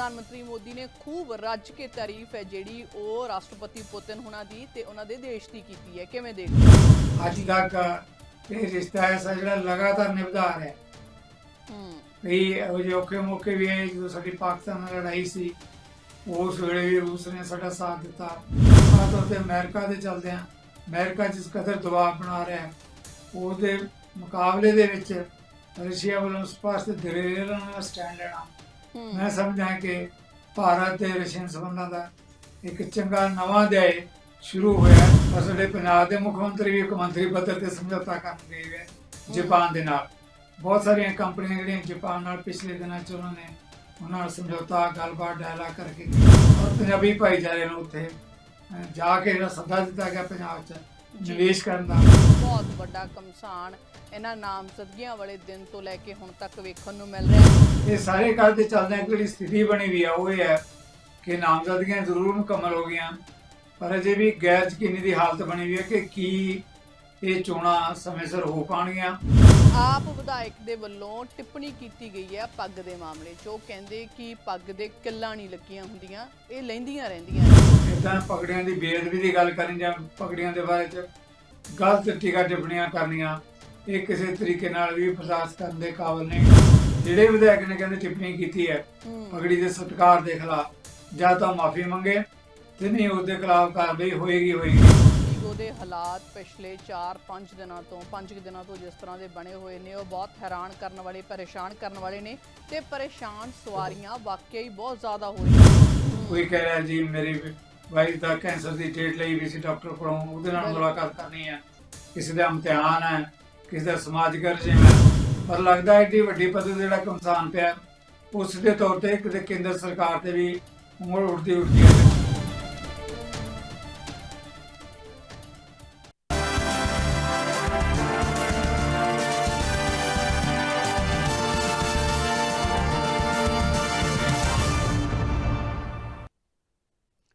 ਪ੍ਰਧਾਨ ਮੰਤਰੀ ਮੋਦੀ ਨੇ ਖੂਬ ਰੱਜ ਕੇ ਤਾਰੀਫ ਹੈ ਜਿਹੜੀ ਉਹ ਰਾਸ਼ਟਰਪਤੀ ਪੁਤਨ ਹੁਣਾਂ ਦੀ ਤੇ ਉਹਨਾਂ ਦੇ ਦੇਸ਼ ਦੀ ਕੀਤੀ ਹੈ। ਕਿਵੇਂ ਦੇਖਦੇ ਹੋ? ਅੱਜ ਤੱਕ ਇਹ ਰਿਸ਼ਤਾ ਐਸਾ ਜਿਹੜਾ ਲਗਾਤਾਰ ਨਿਭਦਾ ਆ ਰਿਹਾ ਹੈ। ਹੂੰ। ਕਈ ਇਹੋ ਜਿਹੇ ਔਖੇ ਮੌਕੇ ਵੀ ਆਏ ਜਦੋਂ ਸਾਡੀ ਪਾਕਿਸਤਾਨ ਨਾਲ ਲੜਾਈ ਸੀ ਉਸ ਵੇਲੇ ਵੀ ਰੂਸ ਨੇ ਸਾਡਾ ਸਾਥ ਦਿੱਤਾ। ਖਾਸ ਤੌਰ ਤੇ ਅਮਰੀਕਾ ਦੇ ਚਲਦੇ ਆ ਅਮਰੀਕਾ ਜਿਸ ਕਦਰ ਦਬਾਅ ਬਣਾ ਰਿਹਾ ਹੈ ਉਹਦੇ ਮੁਕਾਬਲੇ ਦੇ ਵਿੱਚ ਰਸ਼ੀਆ ਵੱਲੋਂ ਸਪਸ਼ਟ ਦਲੇਰ ਨਾਲ ਸਟੈਂਡ ਲੈਣਾ। ਹੂੰ ਮੈਂ ਸਮਝਦਾ ਕਿ ਭਾਰਤ ਤੇ ਰਸ਼ੀਅਨ ਸੰਬੰਧਾਂ ਦਾ ਇੱਕ ਚੰਗਾ ਨਵਾਂ ਅਧਿਆਇ ਸ਼ੁਰੂ ਹੋਇਆ। ਸਾਡੇ ਪੰਜਾਬ ਦੇ ਮੁੱਖ ਮੰਤਰੀ ਵੀ ਇੱਕ ਮੰਤਰੀ ਪੱਧਰ ਤੇ ਸਮਝੌਤਾ ਕਰਨ ਗਏ ਹੈ। ਜਾਪਾਨ ਦੇ ਨਾਲ। ਬਹੁਤ ਸਾਰੀਆਂ ਕੰਪਨੀਆਂ ਜਿਹੜੀਆਂ ਜਾਪਾਨ ਨਾਲ ਪਿਛਲੇ ਦਿਨਾਂ 'ਚ ਉਹਨਾਂ ਨੇ ਉਹਨਾਂ ਨਾਲ ਸਮਝੌਤਾ ਗੱਲਬਾਤ ਡਾਇਲਾਗ ਕਰਕੇ ਔਰ ਪੰਜਾਬੀ ਭਾਈਚਾਰੇ ਨੂੰ ਉੱਥੇ ਜਾ ਕੇ ਜਿਹੜਾ ਸੱਦਾ ਦਿੱਤਾ ਗਿਆ ਪੰਜਾਬ 'ਚ। ਨਿਵੇਸ਼ ਕਰਨ ਦਾ। ਬਹੁਤ ਵੱਡਾ ਕਮਸਾਨ ਇਹਨਾਂ ਨਾਮਜ਼ਦਗੀਆਂ ਵਾਲੇ ਦਿਨ ਤੋਂ ਲੈ ਕੇ ਹੁਣ ਤੱਕ ਵੇਖਣ ਨੂੰ ਮਿਲ ਰਿਹਾ ਹੈ। ਇਹ ਸਾਰੇ ਗੱਲ ਤੇ ਚੱਲਦੇ ਆ ਜਿਹੜੀ ਸਥਿਤੀ ਬਣੀ ਵੀ ਆ ਉਹ ਇਹ ਹੈ ਕਿ ਨਾਮਜ਼ਦਗੀਆਂ ਜ਼ਰੂਰ ਮੁਕੰਮਲ ਹੋ ਗਈਆਂ। ਪਰ ਅਜੇ ਵੀ ਗੈਰ ਯਕੀਨੀ ਦੀ ਹਾਲਤ ਬਣੀ ਵੀ ਹੈ ਕਿ ਕੀ ਇਹ ਚੋਣਾਂ ਸਮੇਂ ਸਿਰ ਹੋ ਪਾਣਗੀਆਂ ਆਪ ਵਿਧਾਇਕ ਦੇ ਵੱਲੋਂ ਟਿੱਪਣੀ ਕੀਤੀ ਗਈ ਹੈ ਪੱਗ ਦੇ ਮਾਮਲੇ 'ਚ। ਉਹ ਕਹਿੰਦੇ ਕਿ ਪੱਗ ਦੇ ਕਿੱਲਾਂ ਨਹੀਂ ਲੱਗੀਆਂ ਹੁੰਦੀਆਂ ਇਹ ਲੈਂਦੀਆਂ ਰਹਿੰਦੀਆਂ ਨੇ। ਇਦਾਂ ਪਗੜੀਆਂ ਦੀ ਬੇਅਦਬੀ ਦੀ ਗੱਲ ਕਰਨੀ ਜਾਂ ਪਗੜੀਆਂ ਦੇ ਬਾਰੇ ਚ ਗਲਤ ਟੀਕਾ ਟਿੱਪਣੀਆਂ ਕਰਨੀਆਂ ਇਹ ਕਿਸੇ ਤਰੀਕੇ ਨਾਲ ਵੀ ਬਰਦਾਸ਼ਤ ਕਰਨ ਦੇ ਕਾਬਿਲ ਨਹੀਂ। ਜਿਹੜੇ ਵਿਧਾਇਕ ਨੇ ਕਹਿੰਦੇ ਟਿੱਪਣੀ ਕੀਤੀ ਹੈ ਹੂੰ। ਪਗੜੀ ਦੇ ਸਤਿਕਾਰ ਦੇ ਖਿਲਾਫ ਜਾਂ ਤਾਂ ਮਾਫੀ ਮੰਗੇ ਤੇ ਨਹੀਂ ਉਹਦੇ ਖਿਲਾਫ ਕਾਰਵਾਈ ਹੋਏਗੀ ਹੋਏਗੀ। ਈਗੋ ਦੇ ਹਾਲਾਤ ਪਿਛਲੇ 4-5 ਦਿਨਾਂ ਤੋਂ 5 ਦਿਨਾਂ ਤੋਂ ਜਿਸ ਤਰ੍ਹਾਂ ਦੇ ਬਣੇ ਹੋਏ ਨੇ ਉਹ ਬਹੁਤ ਹੈਰਾਨ ਕਰਨ ਵਾਲੇ ਪਰੇਸ਼ਾਨ ਕਰਨ ਵਾਲੇ ਨੇ ਤੇ ਪਰੇਸ਼ਾਨ ਸਵਾਰੀਆਂ ਵਾਕਈ ਬਹੁਤ ਜ਼ਿਆਦਾ ਹੋ ਰਹੀਆਂ ਕੋਈ ਕਹਿ ਰਿਹਾ ਜੀ ਮੇਰੀ ਵਾਈਫ ਦਾ ਕੈਂਸਰ ਦੀ ਡੇਟ ਲਈ ਵੀ ਸੀ ਡਾਕਟਰ ਕੋਲੋਂ ਉਹਦੇ ਨਾਲ। ਮੁਲਾਕਾਤ ਕਰਨੀ ਹੈ ਕਿਸੇ ਦਾ ਇਮਤਿਹਾਨ ਹੈ ਕਿਸੇ ਦਾ ਸਮਾਜਿਕ ਰਜਿਮ ਹੈ ਪਰ ਲੱਗਦਾ ਹੈ ਏਡੀ ਵੱਡੀ ਪੱਧਰ ਜਿਹੜਾ ਕਮਸਾਨ ਪਿਆ ਉਸ ਦੇ ਤੌਰ ਤੇ ਕਿਤੇ ਕੇਂਦਰ ਸਰਕਾਰ ਤੇ ਵੀ ਉਂਗਲ ਉੱਠਦੀ ਉੱਠਦੀ ਹੈ।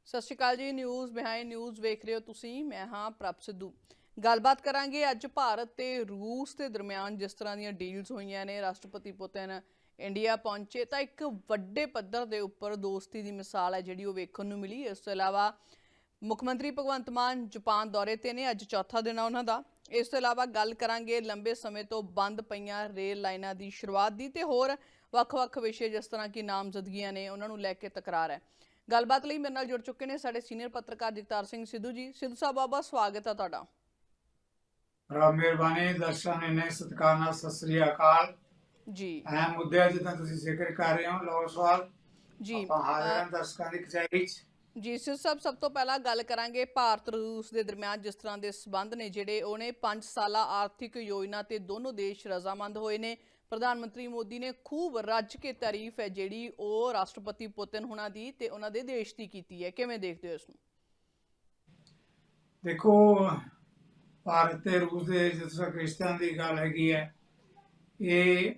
ਸਤਿ ਸ਼੍ਰੀ ਅਕਾਲ ਜੀ ਨਿਊਜ਼ ਬਿਹਾਈਂਡ ਨਿਊਜ਼ ਵੇਖ ਰਹੇ ਹੋ ਤੁਸੀਂ, ਮੈਂ ਹਾਂ ਪ੍ਰਭ ਸਿੱਧੂ। ਗੱਲਬਾਤ ਕਰਾਂਗੇ ਅੱਜ ਭਾਰਤ ਤੇ ਰੂਸ ਦੇ ਦਰਮਿਆਨ ਜਿਸ ਤਰ੍ਹਾਂ ਦੀਆਂ ਡੀਲਸ ਹੋਈਆਂ ਨੇ, ਰਾਸ਼ਟਰਪਤੀ ਪੁਤਿਨ ਇੰਡੀਆ ਪਹੁੰਚੇ, ਤਾਂ ਇੱਕ ਵੱਡੇ ਪੱਧਰ ਦੇ ਉੱਪਰ ਦੋਸਤੀ ਦੀ ਮਿਸਾਲ ਹੈ ਜਿਹੜੀ ਉਹ ਵੇਖਣ ਨੂੰ ਮਿਲੀ। ਇਸ ਤੋਂ ਇਲਾਵਾ ਮੁੱਖ ਮੰਤਰੀ ਭਗਵੰਤ ਮਾਨ ਜਾਪਾਨ ਦੌਰੇ ਤੇ ਨੇ, ਅੱਜ ਚੌਥਾ ਦਿਨ ਆ ਉਹਨਾਂ ਦਾ। ਇਸ ਤੋਂ ਇਲਾਵਾ ਗੱਲ ਕਰਾਂਗੇ ਲੰਬੇ ਸਮੇਂ ਤੋਂ ਬੰਦ ਪਈਆਂ ਰੇਲ ਲਾਈਨਾਂ ਦੀ ਸ਼ੁਰੂਆਤ ਦੀ, ਤੇ ਹੋਰ ਵੱਖ-ਵੱਖ ਵਿਸ਼ੇ ਜਿਸ ਤਰ੍ਹਾਂ ਕਿ ਨਾਮਜ਼ਦਗੀਆਂ ਨੇ, ਉਹਨਾਂ ਨੂੰ ਲੈ ਕੇ ਤਕਰਾਰ ਹੈ। ਗੱਲਬਾਤ ਲਈ ਮੇਰੇ ਨਾਲ ਜੁੜ ਚੁੱਕੇ ਨੇ ਸਾਡੇ ਸੀਨੀਅਰ ਪੱਤਰਕਾਰ ਜਗਤਾਰ ਸਿੰਘ ਸਿੱਧੂ ਜੀ। ਸਿੱਧੂ ਸਾਹਿਬ ਬਾਬਾ ਸਵਾਗਤ ਹੈ ਤੁਹਾਡਾ। ਰੱਬ ਮਿਹਰਬਾਨੀ ਦਰਸ਼ਕਾਂ ਨੇ ਨੇ ਸਤਿਕਾਰ ਨਾਲ ਸਤਿ ਸ੍ਰੀ ਅਕਾਲ। ਜੀ। ਅਹਿਮ ਮੁੱਦਿਆਂ ਜਿੱਦਾਂ ਤੁਸੀਂ ਜ਼ਿਕਰ ਕਰ ਰਹੇ ਹੋ ਲਓ ਸਵਾਲ। ਜੀ ਆਪਾਂ ਹਾਜ਼ਰ ਹਾਂ ਦਰਸ਼ਕਾਂ ਦੀ ਕਚਹਿਰੀ 'ਚ। ਜੀ ਸਿੱਧੂ ਸਾਹਿਬ ਸਭ ਤੋਂ ਪਹਿਲਾਂ ਗੱਲ ਕਰਾਂਗੇ ਭਾਰਤ ਰੂਸ ਦੇ ਦਰਮਿਆਨ ਜਿਸ ਤਰ੍ਹਾਂ ਦੇ ਸਬੰਧ ਨੇ ਜਿਹੜੇ ਉਹਨੇ 5 ਸਾਲਾ ਆਰਥਿਕ ਯੋਜਨਾ ਤੇ ਦੋਨੋਂ ਦੇਸ਼ ਰਜ਼ਾਮੰਦ ਹੋਏ ਨੇ। ਪ੍ਰਧਾਨ ਮੰਤਰੀ ਮੋਦੀ ਨੇ ਖੂਬ ਰੱਜ ਕੇ ਤਾਰੀਫ ਹੈ ਜਿਹੜੀ ਉਹ ਰਾਸ਼ਟਰਪਤੀ ਪੁਤਨ ਹੁਣਾਂ ਦੀ ਤੇ ਉਹਨਾਂ ਦੇ ਦੇਸ਼ ਦੀ ਕੀਤੀ ਹੈ। ਕਿਵੇਂ ਦੇਖਦੇ ਹੋ ਇਸ ਨੂੰ? ਦੇਖੋ ਭਾਰਤ ਤੇ ਰੂਸ ਦੇ ਜਿਸ ਤਰ੍ਹਾਂ ਰਿਸ਼ਤਿਆਂ ਦੀ ਗੱਲ ਹੈਗੀ ਹੈ ਇਹ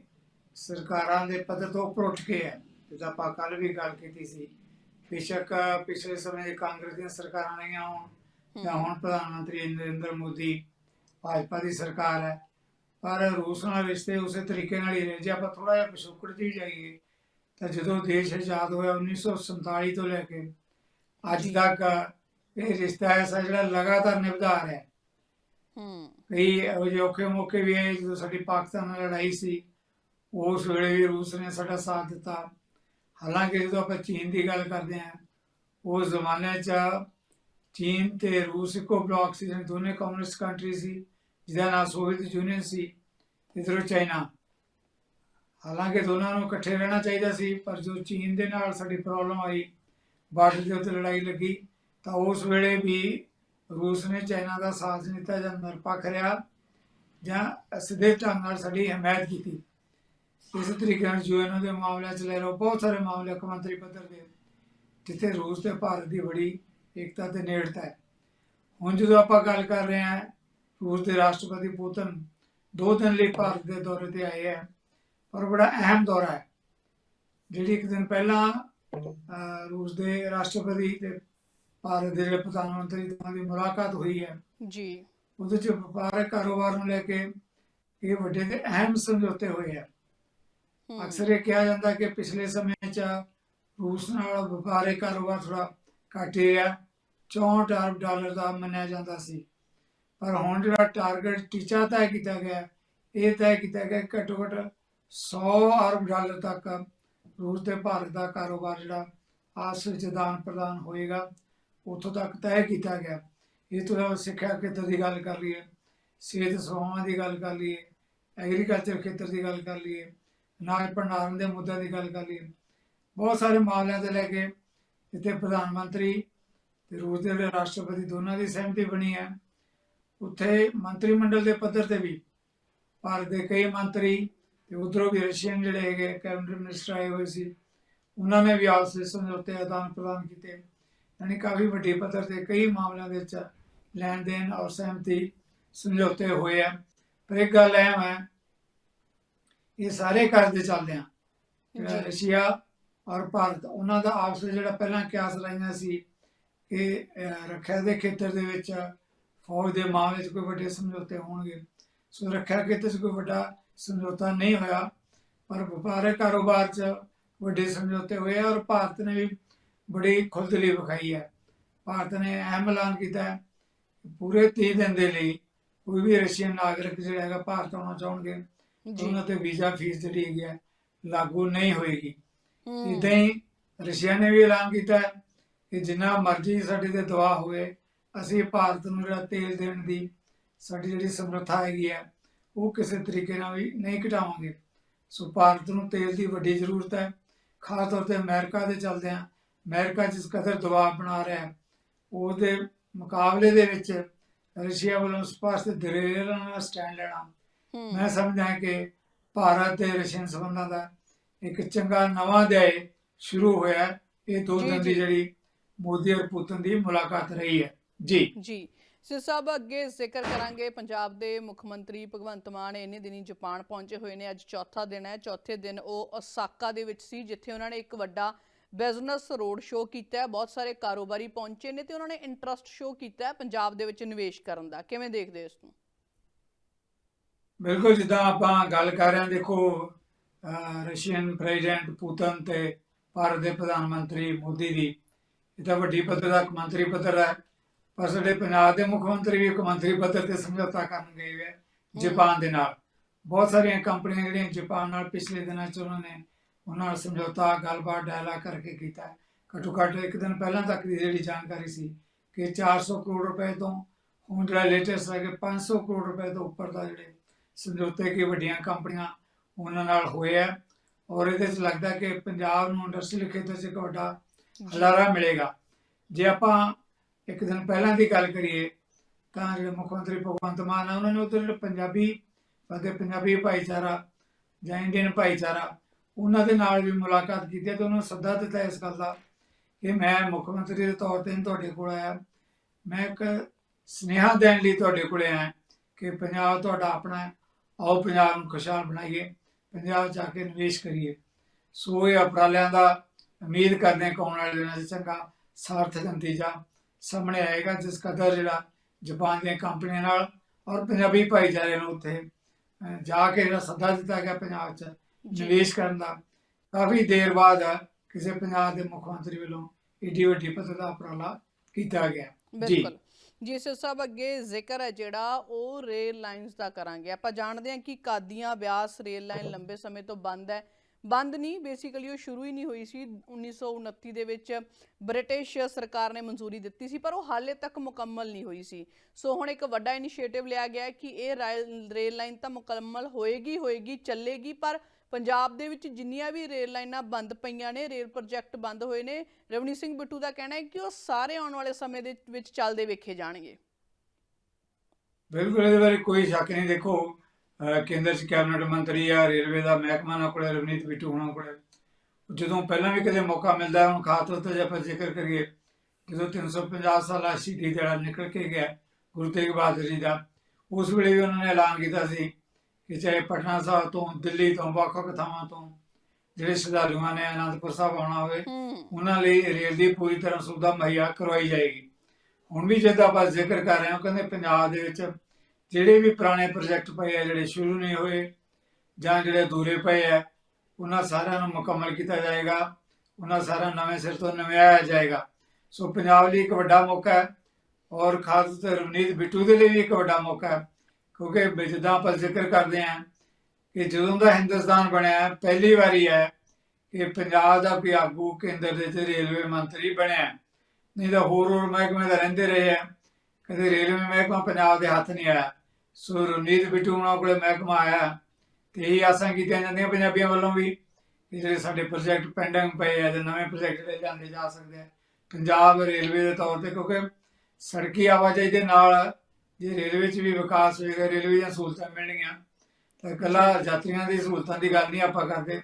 ਸਰਕਾਰਾਂ ਦੇ ਪੱਧਰ ਤੋਂ ਉੱਪਰ ਉੱਠ ਕੇ ਹੈ। ਜਿੱਦਾਂ ਆਪਾਂ ਕੱਲ ਵੀ ਗੱਲ ਕੀਤੀ ਸੀ ਬੇਸ਼ੱਕ ਪਿਛਲੇ ਸਮੇਂ ਕਾਂਗਰਸ ਦੀਆਂ ਸਰਕਾਰਾਂ ਰਹੀਆਂ ਹੋਣ ਜਾਂ ਹੁਣ ਪ੍ਰਧਾਨ ਮੰਤਰੀ ਨਰਿੰਦਰ ਮੋਦੀ ਭਾਜਪਾ ਦੀ ਸਰਕਾਰ ਹੈ ਪਰ ਰੂਸ ਨਾਲ ਰਿਸ਼ਤੇ ਉਸੇ ਤਰੀਕੇ ਨਾਲ ਹੀ ਰਹੇ ਜੇ ਆਪਾਂ ਥੋੜਾ ਜਿਹਾ ਪਿਛੋਕੜ ਹੀ ਜਾਈਏ ਤਾਂ ਜਦੋਂ ਦੇਸ਼ ਆਜ਼ਾਦ ਹੋਇਆ 1947 ਤੋਂ ਲੈ ਕੇ ਅੱਜ ਤੱਕ ਇਹ ਰਿਸ਼ਤਾ ਐਸਾ ਜਿਹੜਾ ਲਗਾਤਾਰ ਨਿਭਦਾ ਆ ਰਿਹਾ। ਹੈ। ਹੂੰ ਕਈ ਔਖੇ ਮੌਕੇ ਵੀ ਆਏ ਜਦੋਂ ਸਾਡੀ ਪਾਕਿਸਤਾਨ ਨਾਲ ਲੜਾਈ ਸੀ ਉਸ ਵੇਲੇ ਵੀ ਰੂਸ ਨੇ ਸਾਡਾ ਸਾਥ ਦਿੱਤਾ। ਹਾਲਾਂਕਿ ਜਦੋਂ ਆਪਾਂ ਚੀਨ ਦੀ ਗੱਲ ਕਰਦੇ ਹਾਂ ਉਸ ਜ਼ਮਾਨੇ 'ਚ ਚੀਨ ਤੇ ਰੂਸ ਇੱਕੋ ਬਲੌਕ ਸੀ ਦੋਨੇ ਕਮਿਊਨਿਸਟ ਕੰਟਰੀ ਸੀ। ਜਿਹਦਾ ਨਾਮ ਸੋਵੀਅਤ ਯੂਨੀਅਨ ਸੀ, ਇਧਰੋਂ ਚਾਈਨਾ ਹਾਲਾਂਕਿ ਦੋਨਾਂ ਨੂੰ ਇਕੱਠੇ ਰਹਿਣਾ ਚਾਹੀਦਾ ਸੀ, ਪਰ ਜੋ ਚੀਨ ਦੇ ਨਾਲ ਸਾਡੀ ਪ੍ਰੋਬਲਮ ਆਈ, ਬਾਰਡਰ ਦੇ ਉੱਤੇ ਲੜਾਈ ਲੱਗੀ, ਤਾਂ ਉਸ ਵੇਲੇ ਵੀ ਰੂਸ ਨੇ ਚਾਈਨਾ ਦਾ ਸਾਥ ਦਿੱਤਾ ਜਾਂ ਨਿਰਪੱਖ ਰਿਹਾ, ਜਾਂ ਸਿੱਧੇ ਢੰਗ ਨਾਲ ਸਾਡੀ ਹਮਾਇਤ ਕੀਤੀ। ਇਸ ਤਰੀਕੇ ਨਾਲ ਯੂਐਨ ਦੇ ਮਾਮਲਿਆਂ 'ਚ ਲੈ ਲਓ, ਬਹੁਤ ਸਾਰੇ ਮਾਮਲੇ ਕੌਮਾਂਤਰੀ ਪੱਧਰ ਦੇ, ਜਿੱਥੇ ਰੂਸ ਤੇ ਭਾਰਤ ਦੀ ਬੜੀ ਏਕਤਾ ਤੇ ਨੇੜਤਾ ਹੈ। ਹੁਣ ਜਦੋਂ ਆਪਾਂ ਗੱਲ ਕਰ ਰਹੇ ਹਾਂ ਰੂਸ ਦੇ ਰਾਸ਼ਟਰਪਤੀ ਪੁਤਨ ਦੋ ਦਿਨ ਲਈ ਭਾਰਤ ਦੇ ਦੌਰੇ ਤੇ ਆਏ ਹੈ ਪਰ ਬੜਾ ਅਹਿਮ ਦੌਰਾ ਹੈ ਜਿਹੜੀ ਇੱਕ ਦਿਨ ਪਹਿਲਾਂ ਰੂਸ ਦੇ ਰਾਸ਼ਟਰਪਤੀ ਤੇ ਭਾਰਤ ਦੇ ਪ੍ਰਧਾਨ ਮੰਤਰੀ ਦੀ ਮੁਲਾਕਾਤ ਹੋਈ ਹੈ। ਜੀ। ਉਹਦੇ ਚ ਵਪਾਰਕ ਕਾਰੋਬਾਰ ਨੂੰ ਲੈ ਕੇ ਇਹ ਵੱਡੇ ਤੇ ਅਹਿਮ ਸਮਝੌਤੇ ਹੋਏ ਆ ਅਕਸਰ ਇਹ ਕਿਹਾ ਜਾਂਦਾ ਕਿ ਪਿਛਲੇ ਸਮੇਂ 'ਚ ਰੂਸ ਨਾਲ ਵਪਾਰਿਕ ਕਾਰੋਬਾਰ ਥੋੜਾ ਘੱਟ ਹੀ ਰਿਹਾ 64 ਅਰਬ ਡਾਲਰ ਦਾ ਮੰਨਿਆ ਜਾਂਦਾ ਸੀ। ਪਰ ਹੁਣ ਜਿਹੜਾ ਟਾਰਗੇਟ ਟੀਚਾ ਤੈਅ ਕੀਤਾ ਗਿਆ, ਇਹ ਤੈਅ ਕੀਤਾ ਗਿਆ ਘੱਟੋ ਘੱਟ 100 ਅਰਬ ਡਾਲਰ ਤੱਕ ਰੂਸ ਤੇ ਭਾਰਤ ਦਾ ਕਾਰੋਬਾਰ ਜਿਹੜਾ ਆਪਸ ਵਿੱਚ ਦਾਨ ਪ੍ਰਦਾਨ ਹੋਏਗਾ, ਉੱਥੋਂ ਤੱਕ ਤੈਅ ਕੀਤਾ ਗਿਆ। ਇਹ ਤੋਂ ਇਲਾਵਾ ਸਿੱਖਿਆ ਖੇਤਰ ਦੀ ਗੱਲ ਕਰ ਲਈਏ, ਸਿਹਤ ਸੇਵਾਵਾਂ ਦੀ ਗੱਲ ਕਰ ਲਈਏ ਐਗਰੀਕਲਚਰ ਖੇਤਰ ਦੀ ਗੱਲ ਕਰ ਲਈਏ, ਅਨਾਜ ਭੰਡਾਰਨ ਦੇ ਮੁੱਦਿਆਂ ਦੀ ਗੱਲ ਕਰ ਲਈਏ। ਬਹੁਤ ਸਾਰੇ ਮਾਮਲਿਆਂ ਤੇ ਲੈ ਕੇ ਇੱਥੇ ਪ੍ਰਧਾਨ ਮੰਤਰੀ ਤੇ ਰੂਸ ਦੇ ਜਿਹੜੇ ਰਾਸ਼ਟਰਪਤੀ ਦੋਨਾਂ ਦੀ ਸਹਿਮਤੀ ਬਣੀ ਹੈ। ਉੱਥੇ ਮੰਤਰੀ ਮੰਡਲ ਦੇ ਪੱਧਰ ਤੇ ਵੀ ਭਾਰਤ ਦੇ ਕਈ ਮੰਤਰੀ ਤੇ ਉਧਰੋਂ ਵੀ ਰਸ਼ੀਅਨ ਜਿਹੜੇ ਹੈਗੇ ਕੈਬਨਿਟ ਮਿਨਿਸਟਰ ਆਏ ਹੋਏ ਸੀ ਉਹਨਾਂ ਨੇ ਵੀ ਆਪਸ ਵਿੱਚ ਸਮਝੌਤੇ ਆਦਾਨ ਪ੍ਰਦਾਨ ਕੀਤੇ। ਯਾਨੀ ਕਾਫੀ ਵੱਡੀ ਪੱਧਰ ਤੇ ਕਈ ਮਾਮਲਿਆਂ ਦੇ ਵਿੱਚ ਲੈਣ ਦੇਣ ਔਰ ਸਹਿਮਤੀ ਸਮਝੌਤੇ ਹੋਏ ਆ। ਪਰ ਇੱਕ ਗੱਲ ਇਹ ਹੈ ਇਹ ਸਾਰੇ ਕਰਦੇ ਚੱਲਦੇ ਆ। ਰਸ਼ੀਆ ਔਰ ਭਾਰਤ ਉਹਨਾਂ ਦਾ ਆਪਸ ਵਿੱਚ ਜਿਹੜਾ ਪਹਿਲਾਂ ਕਿਆਸ ਲਾਈਆਂ ਸੀ ਕਿ ਰੱਖਿਆ ਦੇ ਖੇਤਰ ਦੇ ਵਿੱਚ ਫੌਜ ਦੇ ਮਾਮਲੇ 'ਚ ਕੋਈ ਵੱਡੇ ਸਮਝੌਤੇ ਹੋਣਗੇ। ਸੋ ਰੱਖਿਆ 'ਚ ਕੋਈ ਵੱਡਾ ਸਮਝੌਤਾ ਨਹੀਂ ਹੋਇਆ ਪਰ ਵਪਾਰਕ ਕਾਰੋਬਾਰ 'ਚ ਵੱਡੇ ਸਮਝੌਤੇ ਹੋਏ ਔਰ ਭਾਰਤ ਨੇ ਵੀ ਬੜੀ ਖੁੱਲ੍ਹਦਲੀ ਵਿਖਾਈ ਹੈ। ਭਾਰਤ ਨੇ ਅਹਿਮ ਐਲਾਨ ਕੀਤਾ ਪੂਰੇ 30 ਦਿਨ ਦੇ ਲਈ ਕੋਈ ਵੀ ਰਸ਼ੀਅਨ ਨਾਗਰਿਕ ਜਿਹੜਾ ਹੈਗਾ ਭਾਰਤ ਆਉਣਾ ਚਾਹਣਗੇ ਜੀ। ਉਹਨਾਂ ਤੇ ਵੀਜ਼ਾ ਫੀਸ ਜਿਹੜੀ ਹੈਗੀ ਹੈ ਲਾਗੂ ਨਹੀਂ ਹੋਏਗੀ। ਇਦਾਂ ਹੀ ਰਸ਼ੀਆ ਨੇ ਵੀ ਐਲਾਨ ਕੀਤਾ ਕਿ ਜਿੰਨਾ ਮਰਜ਼ੀ ਸਾਡੇ ਤੇ ਦਵਾ ਹੋਵੇ ਅਸੀਂ ਭਾਰਤ ਨੂੰ ਜਿਹੜਾ ਤੇਲ ਦੇਣ ਦੀ ਸਾਡੀ ਜਿਹੜੀ ਸਮਰੱਥਾ ਹੈਗੀ ਹੈ ਉਹ ਕਿਸੇ ਤਰੀਕੇ ਨਾਲ ਵੀ ਨਹੀਂ ਘਟਾਵਾਂਗੇ। ਸੋ ਭਾਰਤ ਨੂੰ ਤੇਲ ਦੀ ਵੱਡੀ ਜ਼ਰੂਰਤ ਹੈ। ਖਾਸ ਤੌਰ ਤੇ ਅਮਰੀਕਾ ਦੇ ਚੱਲਦੇ ਆ ਅਮਰੀਕਾ ਜਿਸ ਕਦਰ ਦਬਾਅ ਬਣਾ ਰਿਹਾ ਹੈ ਉਹਦੇ ਮੁਕਾਬਲੇ ਦੇ ਵਿੱਚ ਰਸ਼ੀਆ ਵੱਲੋਂ ਸਪਸ਼ਟ ਦਲੇਰ ਨਾਲ ਸਟੈਂਡ ਲੈਣਾ। ਮੈਂ ਸਮਝਦਾ ਕਿ ਭਾਰਤ ਤੇ ਰਸ਼ੀਅਨ ਸੰਬੰਧਾਂ ਦਾ ਇੱਕ ਚੰਗਾ ਨਵਾਂ ਅਧਿਆਇ ਸ਼ੁਰੂ ਹੋਇਆ। ਇਹ ਦੋ ਦਿਨ ਦੀ। ਜਿਹੜੀ ਮੋਦੀ ਔਰ ਪੁਤਨ ਦੀ ਮੁਲਾਕਾਤ ਰਹੀ ਹੈ। ਜੀ। ਜੀ। ਸੋ ਸਭ ਅੱਗੇ ਜ਼ਿਕਰ ਕਰਾਂਗੇ। ਪੰਜਾਬ ਦੇ ਮੁੱਖ ਮੰਤਰੀ ਭਗਵੰਤ ਮਾਨ ਇੰਨੇ ਦਿਨੀ ਜਾਪਾਨ ਪਹੁੰਚੇ ਹੋਏ ਨੇ। ਅੱਜ ਚੌਥਾ ਦਿਨ ਹੈ। ਚੌਥੇ ਦਿਨ ਉਹ ਓਸਾਕਾ ਦੇ ਵਿੱਚ ਸੀ ਜਿੱਥੇ ਉਹਨਾਂ ਨੇ ਇੱਕ ਵੱਡਾ ਬਿਜ਼ਨਸ ਰੋਡ ਸ਼ੋਅ ਕੀਤਾ ਹੈ। ਬਹੁਤ ਸਾਰੇ ਕਾਰੋਬਾਰੀ ਪਹੁੰਚੇ ਨੇ ਤੇ ਉਹਨਾਂ ਨੇ ਇੰਟਰਸਟ ਸ਼ੋਅ ਕੀਤਾ ਹੈ ਪੰਜਾਬ ਦੇ ਵਿੱਚ ਨਿਵੇਸ਼ ਕਰਨ ਦਾ। ਕਿਵੇਂ ਦੇਖਦੇ ਇਸ ਨੂੰ? ਬਿਲਕੁਲ ਜਿੱਦਾਂ ਆਪਾਂ ਗੱਲ ਕਰ ਰਹੇ ਹਾਂ ਦੇਖੋ ਰਸ਼ੀਅਨ ਪ੍ਰੈਜ਼ੀਡੈਂਟ ਪੁਤਨ ਤੇ ਭਾਰਤ ਦੇ ਪ੍ਰਧਾਨ ਮੰਤਰੀ ਮੋਦੀ ਦੀ। ਇਹ ਤਾਂ ਵੱਡੀ ਪੱਧਰ ਦਾ ਮੰਤਰੀ ਪੱਧਰ ਹੈ। ਪਰ ਸਾਡੇ ਪੰਜਾਬ ਦੇ ਮੁੱਖ ਮੰਤਰੀ ਵੀ ਇੱਕ ਮੰਤਰੀ ਪੱਧਰ ਤੇ ਸਮਝੌਤਾ ਕਰਨ ਗਏ ਹੋਏ ਜਾਪਾਨ ਦੇ ਨਾਲ। ਬਹੁਤ ਸਾਰੀਆਂ ਕੰਪਨੀਆਂ ਜਿਹੜੀਆਂ ਜਾਪਾਨ ਨਾਲ ਪਿਛਲੇ ਦਿਨਾਂ 'ਚ ਉਹਨਾਂ ਨੇ ਉਹਨਾਂ ਨਾਲ ਸਮਝੌਤਾ ਗੱਲਬਾਤ ਡਾਇਲਾਗ ਕਰਕੇ ਕੀਤਾ। ਘੱਟੋ ਘੱਟ ਇੱਕ ਦਿਨ ਪਹਿਲਾਂ ਤੱਕ ਦੀ ਜਿਹੜੀ ਜਾਣਕਾਰੀ ਸੀ ਕਿ 400 ਕਰੋੜ ਰੁਪਏ ਤੋਂ ਹੁਣ ਜਿਹੜਾ ਲੇਟੈਸਟ ਹੈ ਕਿ 500 ਕਰੋੜ ਰੁਪਏ ਤੋਂ ਉੱਪਰ ਦਾ ਜਿਹੜੇ ਸਮਝੌਤੇ ਕਿ ਵੱਡੀਆਂ ਕੰਪਨੀਆਂ ਉਹਨਾਂ ਨਾਲ ਹੋਏ ਆ। ਔਰ ਇਹਦੇ 'ਚ ਲੱਗਦਾ ਕਿ ਪੰਜਾਬ ਨੂੰ ਇੰਡਸਟਰੀਅਲ ਖੇਤਰ 'ਚ ਇੱਕ ਵੱਡਾ ਹਲਾਰਾ ਮਿਲੇਗਾ। ਜੇ ਆਪਾਂ ਇੱਕ ਦਿਨ ਪਹਿਲਾਂ ਦੀ ਗੱਲ ਕਰੀਏ, ਤਾਂ ਜਿਹੜੇ ਮੁੱਖ ਮੰਤਰੀ ਭਗਵੰਤ ਮਾਨ ਆ, ਉਹਨਾਂ ਨੇ ਉੱਧਰ ਪੰਜਾਬੀ ਅਤੇ ਪੰਜਾਬੀ ਭਾਈਚਾਰਾ ਜਾਂ ਇੰਡੀਅਨ ਭਾਈਚਾਰਾ, ਉਹਨਾਂ ਦੇ ਨਾਲ ਵੀ ਮੁਲਾਕਾਤ ਕੀਤੀ ਹੈ ਤੇ ਉਹਨਾਂ ਨੂੰ ਸੱਦਾ ਦਿੱਤਾ ਇਸ ਗੱਲ ਦਾ ਕਿ ਮੈਂ ਮੁੱਖ ਮੰਤਰੀ ਦੇ ਤੌਰ ਤੇ ਤੁਹਾਡੇ ਕੋਲ ਆਇਆ। ਮੈਂ ਇੱਕ ਸੁਨੇਹਾ ਦੇਣ ਲਈ ਤੁਹਾਡੇ ਕੋਲ ਆਇਆ ਕਿ ਪੰਜਾਬ ਤੁਹਾਡਾ ਆਪਣਾ ਹੈ, ਆਓ ਪੰਜਾਬ ਨੂੰ ਖੁਸ਼ਹਾਲ ਬਣਾਈਏ, ਪੰਜਾਬ 'ਚ ਜਾ ਕੇ ਨਿਵੇਸ਼ ਕਰੀਏ। ਸੋ ਇਹ ਉਪਰਾਲਿਆਂ ਦਾ ਉਮੀਦ ਕਰਦੇ ਹਾਂ ਕਿ ਆਉਣ ਵਾਲੇ ਦਿਨਾਂ 'ਚ ਚੰਗਾ ਸਾਰਥਕ ਨਤੀਜਾ ਸਾਹਮਣੇ ਆਏਗਾ ਜਿਸ ਕਦਰ ਜਿਹੜਾ ਜਾਪਾਨ ਦੀਆਂ ਕੰਪਨੀਆਂ ਨਾਲ ਔਰ ਪੰਜਾਬੀ ਭਾਈਚਾਰੇ ਨੂੰ ਉੱਥੇ ਜਾ ਕੇ ਜਿਹੜਾ ਸੱਦਾ ਦਿੱਤਾ ਗਿਆ ਪੰਜਾਬ 'ਚ। ਨਿਵੇਸ਼ ਕਰਨ ਦਾ ਕਾਫੀ ਦੇਰ ਬਾਅਦ ਕਿਸੇ ਪੰਜਾਬ ਦੇ ਮੁੱਖ ਮੰਤਰੀ ਵੱਲੋਂ ਏਡੀ ਵੱਡੀ ਪੱਧਰ ਦਾ ਉਪਰਾਲਾ ਕੀਤਾ ਗਿਆ। ਜੀ। ਜੀ ਸੋ ਸਭ ਅੱਗੇ ਜ਼ਿਕਰ ਹੈ ਜਿਹੜਾ ਉਹ ਰੇਲ ਲਾਈਨਸ ਦਾ ਕਰਾਂਗੇ। ਆਪਾਂ ਜਾਣਦੇ ਹਾਂ ਕਿ ਕਾਦੀਆਂ ਬਿਆਸ ਰੇਲ ਲਾਈਨ ਲੰਬੇ ਸਮੇਂ ਤੋਂ ਬੰਦ ਹੈ। ਬੰਦ ਨਹੀਂ ਬੇਸਿਕਲੀ ਉਹ ਸ਼ੁਰੂ ਹੀ ਨਹੀਂ ਹੋਈ ਸੀ। 1929 ਦੇ ਵਿੱਚ ਬ੍ਰਿਟਿਸ਼ ਸਰਕਾਰ ਨੇ ਮਨਜ਼ੂਰੀ ਦਿੱਤੀ ਸੀ, ਪਰ ਉਹ ਹਾਲੇ ਤੱਕ ਮੁਕੰਮਲ ਨਹੀਂ ਹੋਈ ਸੀ। ਸੋ ਹੁਣ ਇੱਕ ਵੱਡਾ ਇਨੀਸ਼ੀਏਟਿਵ ਲਿਆ ਗਿਆ ਕਿ ਇਹ ਰੇਲ ਲਾਈਨ ਤਾਂ ਮੁਕੰਮਲ ਹੋਏਗੀ ਹੋਏਗੀ, ਚੱਲੇਗੀ, ਪਰ ਪੰਜਾਬ ਦੇ ਵਿੱਚ ਜਿੰਨੀਆਂ ਵੀ ਰੇਲ ਲਾਈਨਾਂ ਬੰਦ ਪਈਆਂ ਨੇ, ਰੇਲ ਪ੍ਰੋਜੈਕਟ ਬੰਦ ਹੋਏ ਨੇ ਰਵਨੀ ਸਿੰਘ ਬਿੱਟੂ ਦਾ ਕਹਿਣਾ ਹੈ ਕਿ ਉਹ ਸਾਰੇ ਆਉਣ ਵਾਲੇ ਸਮੇਂ ਦੇ ਵਿੱਚ ਚੱਲਦੇ ਵੇਖੇ ਜਾਣਗੇ। ਬਿਲਕੁਲ ਇਹਦੇ ਬਾਰੇ ਕੋਈ ਸ਼ੱਕ ਨਹੀਂ, ਦੇਖੋ ਕੇਂਦਰ 'ਚ ਕੈਬਨਿਟ ਮੰਤਰੀ ਆ ਰੇਲਵੇ ਦਾ ਮਹਿਕਮਾ ਨਾ ਕੋਲੇ ਰਵਨੀਤ ਬਿੱਟੂ ਹੋਣਾ ਕੋਲੇ। ਜਦੋਂ ਪਹਿਲਾਂ ਵੀ ਕਦੇ ਮੌਕਾ ਮਿਲਦਾ ਹੁਣ ਖਾਸ ਤੌਰ ਤੇ ਜੇ ਆਪਾਂ ਜ਼ਿਕਰ ਕਰੀਏ ਜਦੋਂ 350 ਸਾਲਾ ਸ਼ਹੀਦੀ ਦਿਹਾੜਾ ਨਿਕਲ ਕੇ ਗਿਆ ਗੁਰੂ ਤੇਗ ਬਹਾਦਰ ਜੀ ਦਾ ਉਸ ਵੇਲੇ ਵੀ ਉਹਨਾਂ ਨੇ ਐਲਾਨ ਕੀਤਾ ਸੀ ਕਿ ਚਾਹੇ ਪਟਨਾ ਸਾਹਿਬ ਤੋਂ ਦਿੱਲੀ ਤੋਂ ਵੱਖ-ਵੱਖ ਥਾਵਾਂ ਤੋਂ ਜਿਹੜੇ ਸ਼ਰਧਾਲੂਆਂ ਨੇ ਅਨੰਦਪੁਰ ਸਾਹਿਬ ਆਉਣਾ ਹੋਵੇ ਉਹਨਾਂ ਲਈ ਰੇਲ ਦੀ ਪੂਰੀ ਤਰ੍ਹਾਂ ਸੁਵਿਧਾ ਮੁਹੱਈਆ ਕਰਵਾਈ ਜਾਏਗੀ। ਹੁਣ ਵੀ ਜਿੱਦਾਂ ਆਪਾਂ ਜ਼ਿਕਰ ਕਰ ਰਹੇ ਹਾਂ ਕਹਿੰਦੇ ਪੰਜਾਬ ਦੇ ਵਿੱਚ ਜਿਹੜੇ ਵੀ ਪੁਰਾਣੇ ਪ੍ਰੋਜੈਕਟ ਪਏ ਆ, ਜਿਹੜੇ ਸ਼ੁਰੂ ਨਹੀਂ ਹੋਏ ਜਾਂ ਜਿਹੜੇ ਅਧੂਰੇ ਪਏ ਆ, ਉਹਨਾਂ ਸਾਰਿਆਂ ਨੂੰ ਮੁਕੰਮਲ ਕੀਤਾ ਜਾਏਗਾ। ਉਹਨਾਂ ਸਾਰਿਆਂ ਨਵੇਂ ਸਿਰ ਤੋਂ ਨਵਿਆਇਆ ਜਾਏਗਾ। ਸੋ ਪੰਜਾਬ ਲਈ ਇੱਕ ਵੱਡਾ ਮੌਕਾ ਹੈ ਔਰ ਖਾਸ ਤੌਰ ਰਵਨੀਤ ਬਿੱਟੂ ਦੇ ਲਈ ਵੀ ਇੱਕ ਵੱਡਾ ਮੌਕਾ ਹੈ, ਕਿਉਂਕਿ ਜਿੱਦਾਂ ਆਪਾਂ ਜ਼ਿਕਰ ਕਰਦੇ ਹਾਂ ਕਿ ਜਦੋਂ ਦਾ ਹਿੰਦੁਸਤਾਨ ਬਣਿਆ, ਪਹਿਲੀ ਵਾਰੀ ਹੈ ਕਿ ਪੰਜਾਬ ਦਾ ਕੋਈ ਆਗੂ ਕੇਂਦਰ ਦੇ ਤੇ ਰੇਲਵੇ ਮੰਤਰੀ ਬਣਿਆ। ਨਹੀਂ ਤਾਂ ਹੋਰ ਹੋਰ ਮਹਿਕਮੇ ਦਾ ਰਹਿੰਦੇ ਰਹੇ ਆ। ਕਦੇ ਰੇਲਵੇ ਮਹਿਕਮਾ ਪੰਜਾਬ ਦੇ ਹੱਥ ਨਹੀਂ ਆਇਆ। ਸੋ ਰਵਨੀਤ ਬਿੱਟੂ ਉਹਨਾਂ ਕੋਲੇ ਮਹਿਕਮਾ ਆਇਆ ਤੇ ਇਹ ਆਸਾਂ ਕੀਤੀਆਂ ਜਾਂਦੀਆਂ ਪੰਜਾਬੀਆਂ ਵੱਲੋਂ ਵੀ ਕਿ ਜਿਹੜੇ ਸਾਡੇ ਪ੍ਰੋਜੈਕਟ ਪੈਂਡਿੰਗ ਪਏ ਆ ਤੇ ਨਵੇਂ ਪ੍ਰੋਜੈਕਟ ਜਿਹੜੇ ਲਿਆਂਦੇ ਜਾ ਸਕਦੇ ਆ। ਪੰਜਾਬ ਰੇਲਵੇ ਦੇ ਤੌਰ ਤੇ ਕਿਉਂਕਿ ਸੜਕੀ ਆਵਾਜਾਈ ਦੇ ਨਾਲ ਜੇ ਰੇਲਵੇ 'ਚ ਵੀ ਵਿਕਾਸ ਹੋਏਗਾ, ਰੇਲਵੇ ਦੀਆਂ ਸਹੂਲਤਾਂ ਮਿਲਣਗੀਆਂ, ਤਾਂ ਇਕੱਲਾ ਯਾਤਰੀਆਂ ਦੀ ਸਹੂਲਤਾਂ ਦੀ ਗੱਲ ਨਹੀਂ ਆਪਾਂ ਕਰਦੇ।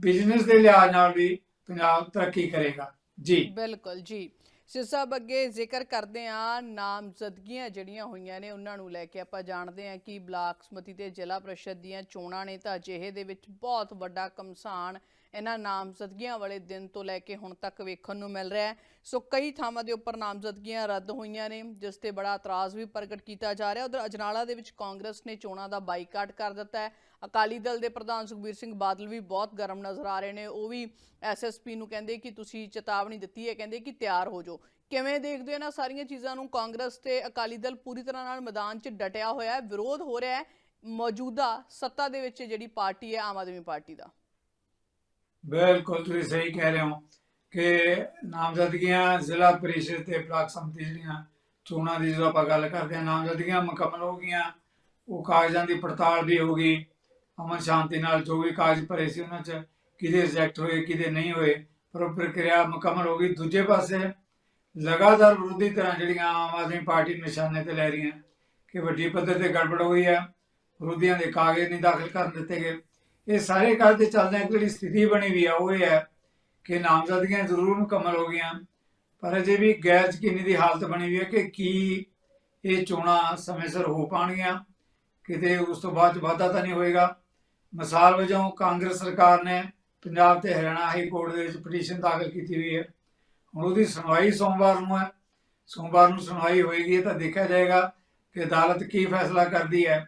ਬਿਜ਼ਨਸ ਦੇ ਲਿਹਾਜ਼ ਨਾਲ ਵੀ ਪੰਜਾਬ ਤਰੱਕੀ ਕਰੇਗਾ। ਜੀ। ਬਿਲਕੁਲ ਜੀ। ਸਿਰ ਸਾਹਿਬ, ਅੱਗੇ ਜ਼ਿਕਰ ਕਰਦੇ ਆ, ਨਾਮਜ਼ਦਗੀਆਂ ਜਿਹੜੀਆਂ ਹੋਈਆਂ ਨੇ ਉਹਨਾਂ ਨੂੰ ਲੈ ਕੇ ਆਪਾਂ ਜਾਣਦੇ ਆ ਕਿ ਬਲਾਕ ਸਮਿਤੀ ਤੇ ਜ਼ਿਲ੍ਹਾ ਪ੍ਰੀਸ਼ਦ ਦੀਆਂ ਚੋਣਾਂ ਨੇ ਤਾਂ ਅਜਿਹੇ ਦੇ ਵਿੱਚ ਬਹੁਤ ਵੱਡਾ ਕਮਸਾਨ ਇਹਨਾਂ ਨਾਮਜ਼ਦਗੀਆਂ ਵਾਲੇ ਦਿਨ ਤੋਂ ਲੈ ਕੇ ਹੁਣ ਤੱਕ ਵੇਖਣ ਨੂੰ ਮਿਲ ਰਿਹਾ ਹੈ। ਸੋ ਕਈ ਥਾਵਾਂ ਦੇ ਉੱਪਰ ਨਾਮਜ਼ਦਗੀਆਂ ਰੱਦ ਹੋਈਆਂ ਨੇ, ਜਿਸ ਤੇ ਬੜਾ ਇਤਰਾਜ਼ ਵੀ ਪ੍ਰਗਟ ਕੀਤਾ ਜਾ ਰਿਹਾ। ਉਧਰ ਅਜਨਾਲਾ ਦੇ ਵਿੱਚ ਕਾਂਗਰਸ ਨੇ ਚੋਣਾਂ ਦਾ ਬਾਈਕਾਟ ਕਰ ਦਿੱਤਾ ਹੈ। ਅਕਾਲੀ ਦਲ ਦੇ ਪ੍ਰਧਾਨ ਸੁਖਬੀਰ ਸਿੰਘ ਬਾਦਲ ਵੀ ਬਹੁਤ ਗਰਮ ਨਜ਼ਰ ਆ ਰਹੇ ਨੇ। ਉਹ ਵੀ ਐਸਐਸਪੀ ਨੂੰ ਕਹਿੰਦੇ ਕਿ ਤੁਸੀਂ ਚੇਤਾਵਨੀ ਦਿੱਤੀ ਹੈ, ਕਹਿੰਦੇ ਕਿ ਤਿਆਰ ਹੋ ਜਾਓ। ਕਿਵੇਂ ਦੇਖਦੇ ਹੋ ਇਹਨਾਂ ਸਾਰੀਆਂ ਚੀਜ਼ਾਂ ਨੂੰ? ਕਾਂਗਰਸ ਤੇ ਅਕਾਲੀ ਦਲ ਪੂਰੀ ਤਰ੍ਹਾਂ ਨਾਲ ਮੈਦਾਨ 'ਚ ਡਟਿਆ ਹੋਇਆ ਹੈ, ਵਿਰੋਧ ਹੋ ਰਿਹਾ ਹੈ। ਮੌਜੂਦਾ ਸੱਤਾ ਦੇ ਵਿੱਚ ਜਿਹੜੀ ਪਾਰਟੀ ਹੈ, ਆਮ ਆਦਮੀ ਪਾਰਟੀ ਦਾ। ਬਿਲਕੁਲ, ਤੁਸੀਂ ਸਹੀ ਕਹਿ ਰਹੇ ਹੋ ਕਿ ਨਾਮਜ਼ਦਗੀਆਂ ਜ਼ਿਲ੍ਹਾ ਪਰਿਸ਼ਦ ਤੇ ਬਲਾਕ ਸੰਮਤੀ ਜਿਹੜੀਆਂ ਚੋਣਾਂ ਦੀ ਜਦੋਂ ਆਪਾਂ ਗੱਲ ਕਰਦੇ ਹਾਂ, ਨਾਮਜ਼ਦਗੀਆਂ ਮੁਕੰਮਲ ਹੋ ਗਈਆਂ, ਉਹ ਕਾਗਜ਼ਾਂ ਦੀ ਪੜਤਾਲ ਵੀ ਹੋ ਗਈ। ਅਮਨ ਸ਼ਾਂਤੀ ਨਾਲ ਜੋ ਵੀ ਕਾਗਜ਼ ਭਰੇ ਸੀ ਉਹਨਾਂ 'ਚ, ਕਿਹਦੇ ਰਿਜੈਕਟ ਹੋਏ, ਕਿਹਦੇ ਨਹੀਂ ਹੋਏ, ਪਰ ਉਹ ਪ੍ਰਕਿਰਿਆ ਮੁਕੰਮਲ ਹੋ ਗਈ। ਦੂਜੇ ਪਾਸੇ ਲਗਾਤਾਰ ਵਿਰੋਧੀ ਤਰ੍ਹਾਂ ਜਿਹੜੀਆਂ ਆਮ ਆਦਮੀ ਪਾਰਟੀ ਨਿਸ਼ਾਨੇ ਤੇ ਲੈ ਰਹੀਆਂ, ਕਿ ਵੱਡੀ ਪੱਧਰ ਤੇ ਗੜਬੜ ਹੋਈ ਹੈ, ਵਿਰੋਧੀਆਂ ਦੇ ਕਾਗਜ਼ ਨਹੀਂ ਦਾਖਲ ਕਰਨ ਦਿੱਤੇ ਗਏ। ਇਹ ਸਾਰੇ ਕਾਰਨ ਦੇ ਚੱਲਦੇ ਜਿਹੜੀ ਸਥਿਤੀ ਬਣੀ ਵੀ ਆ, ਉਹ ਇਹ ਹੈ ਕਿ ਨਾਮਜ਼ਦਗੀਆਂ ਜ਼ਰੂਰ ਮੁਕੰਮਲ ਹੋ ਗਈਆਂ, ਪਰ ਅਜੇ ਵੀ ਗੈਰ ਯਕੀਨੀ ਦੀ ਹਾਲਤ ਬਣੀ ਹੋਈ ਹੈ ਕਿ ਕੀ ਇਹ ਚੋਣਾਂ ਸਮੇਂ ਸਿਰ ਹੋ ਪਾਣਗੀਆਂ ਕਿਤੇ ਉਸ ਤੋਂ ਬਾਅਦ 'ਚ ਵਾਧਾ ਤਾਂ ਨਹੀਂ ਹੋਏਗਾ। ਮਿਸਾਲ ਵਜੋਂ ਕਾਂਗਰਸ ਸਰਕਾਰ ਨੇ ਪੰਜਾਬ ਤੇ ਹਰਿਆਣਾ ਹਾਈ ਕੋਰਟ ਦੇ ਵਿੱਚ ਪਟੀਸ਼ਨ ਦਾਖਲ ਕੀਤੀ ਹੋਈ ਹੈ। ਹੁਣ ਉਹਦੀ ਸੁਣਵਾਈ ਸੋਮਵਾਰ ਨੂੰ ਹੈ। ਸੋਮਵਾਰ ਨੂੰ ਸੁਣਵਾਈ ਹੋਏਗੀ ਤਾਂ ਦੇਖਿਆ ਜਾਏਗਾ ਕਿ ਅਦਾਲਤ ਕੀ ਫੈਸਲਾ ਕਰਦੀ ਹੈ।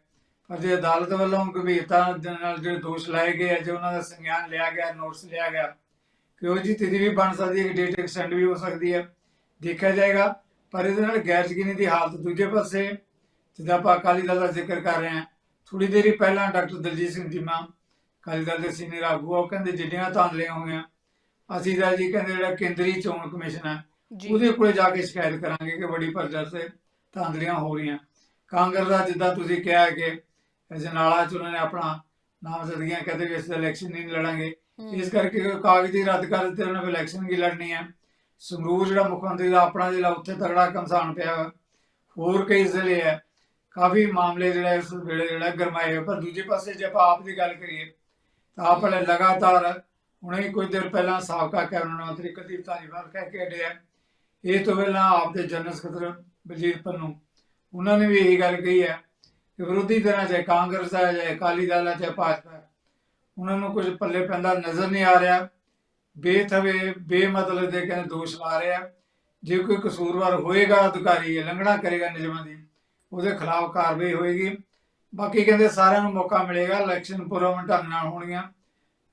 ਪਰ ਜੇ ਅਦਾਲਤ ਵੱਲੋਂ ਗੰਭੀਰਤਾ ਨਾਲ ਜਿਹੜੇ ਦੋਸ਼ ਲਾਏ ਗਏ ਆ, ਜੇ ਉਹਨਾਂ ਦਾ ਸੰਗਿਆਨ ਲਿਆ ਗਿਆ, ਨੋਟਿਸ ਲਿਆ ਗਿਆ, ਕਿ ਉਹ ਜੀ ਤਿਥੀ ਵੀ ਬਣ ਸਕਦੀ ਹੈ, ਕਿ ਡੇਟ ਐਕਸਟੈਂਡ ਵੀ ਹੋ ਸਕਦੀ ਹੈ, ਦੇਖਿਆ ਜਾਏਗਾ। ਪਰ ਇਹਦੇ ਨਾਲ ਗੈਰ ਯਕੀਨੀ ਦੀ ਹਾਲਤ ਦੂਜੇ ਪਾਸੇ, ਜਿੱਦਾਂ ਆਪਾਂ ਅਕਾਲੀ ਦਲ ਦਾ ਜ਼ਿਕਰ ਕਰ ਰਹੇ ਹਾਂ ਥੋੜੀ ਦੇਰੀ ਪਹਿਲਾਂ ਡਾਕਟਰ ਦਲਜੀਤ ਸਿੰਘ ਚੀਮਾ ਅਕਾਲੀ ਦਲ ਦੇ ਸੀਨੀਅਰ ਆਗੂ ਆ, ਉਹ ਕਹਿੰਦੇ ਜਿੱਡੀਆਂ ਧਾਂਦਲੀਆਂ ਹੋਈਆਂ ਅਸੀਂ ਤਾਂ ਜੀ ਕਹਿੰਦੇ ਜਿਹੜਾ ਕੇਂਦਰੀ ਚੋਣ ਕਮਿਸ਼ਨ ਹੈ ਜੀ। ਉਹਦੇ ਕੋਲੇ ਜਾ ਕੇ ਸ਼ਿਕਾਇਤ ਕਰਾਂਗੇ ਕਿ ਬੜੀ ਪਰਜਰ ਸੇ ਧਾਂਦਲੀਆਂ ਹੋ ਰਹੀਆਂ। ਕਾਂਗਰਸ ਦਾ ਜਿੱਦਾਂ ਤੁਸੀਂ ਕਿਹਾ ਕਿ ਜਨਾਲਾ ਚ ਉਹਨਾਂ ਨੇ ਆਪਣਾ ਨਾਮਜ਼ਦਗੀਆਂ ਕਹਿੰਦੇ ਵੀ ਇਸ ਇਲੈਕਸ਼ਨ ਨਹੀਂ ਲੜਾਂਗੇ। ਇਸ ਕਰਕੇ ਕਾਗਜ਼ੀ ਰੱਦ ਕਰ ਦਿੱਤੇ ਉਹਨਾਂ ਨੇ ਇਲੈਕਸ਼ਨ ਕੀ ਲੜਨੀ ਹੈ ਸੰਗਰੂਰ ਜਿਹੜਾ ਮੁੱਖ ਮੰਤਰੀ ਦਾ ਆਪਣਾ ਜ਼ਿਲ੍ਹਾ ਉੱਥੇ ਤਗੜਾ ਕਮਸਾਨ ਪਿਆ। ਹੋਰ ਕਈ ਜ਼ਿਲ੍ਹੇ ਹੈ ਕਾਫੀ ਮਾਮਲੇ ਜਿਹੜਾ ਇਸ ਵੇਲੇ ਜਿਹੜਾ ਗਰਮਾਏ ਪਰ ਦੂਜੇ ਪਾਸੇ ਜੇ ਆਪਾਂ ਆਪ ਦੀ ਗੱਲ ਕਰੀਏ, ਤਾਂ ਆਪ ਵਾਲੇ ਲਗਾਤਾਰ ਹੁਣੇ ਕੁਝ ਦਿਨ ਪਹਿਲਾਂ ਸਾਬਕਾ ਕੈਬਨਿਟ ਮੰਤਰੀ ਕੁਲਦੀਪ ਧਾਲੀਵਾਲ ਕਹਿ ਕੇ ਹਟੇ ਆ। ਇਹ ਤੋਂ ਪਹਿਲਾਂ ਆਪ ਦੇ ਜਨਰਲ ਸਕੱਤਰ ਬਲਜੀਤ ਪੰਨੂ, ਉਹਨਾਂ ਨੇ ਵੀ ਇਹੀ ਗੱਲ ਕਹੀ ਹੈ ਕਿ ਵਿਰੋਧੀ ਧਿਰਾਂ ਚਾਹੇ ਕਾਂਗਰਸ ਹੈ, ਚਾਹੇ ਅਕਾਲੀ ਦਲ ਹੈ ਚਾਹੇ ਭਾਜਪਾ ਹੈ ਉਹਨਾਂ ਨੂੰ ਕੁਝ ਪੱਲੇ ਪੈਂਦਾ ਨਜ਼ਰ ਨਹੀਂ ਆ ਰਿਹਾ। ਬੇਥਵੇ, ਬੇਮਤਲਬ ਦੇ ਕਹਿੰਦੇ ਦੋਸ਼ ਲਾ ਰਿਹਾ ਜੇ ਕੋਈ ਕਸੂਰਵਾਰ ਹੋਏਗਾ, ਅਧਿਕਾਰੀ ਲੰਘਣਾ ਕਰੇਗਾ ਨਿਯਮਾਂ ਦੀ। ਉਹਦੇ ਖਿਲਾਫ ਕਾਰਵਾਈ ਹੋਏਗੀ। ਬਾਕੀ ਕਹਿੰਦੇ ਸਾਰਿਆਂ ਨੂੰ ਮੌਕਾ ਮਿਲੇਗਾ ਇਲੈਕਸ਼ਨ ਪੁਰਮਨ ਢੰਗ ਨਾਲ ਹੋਣਗੀਆਂ।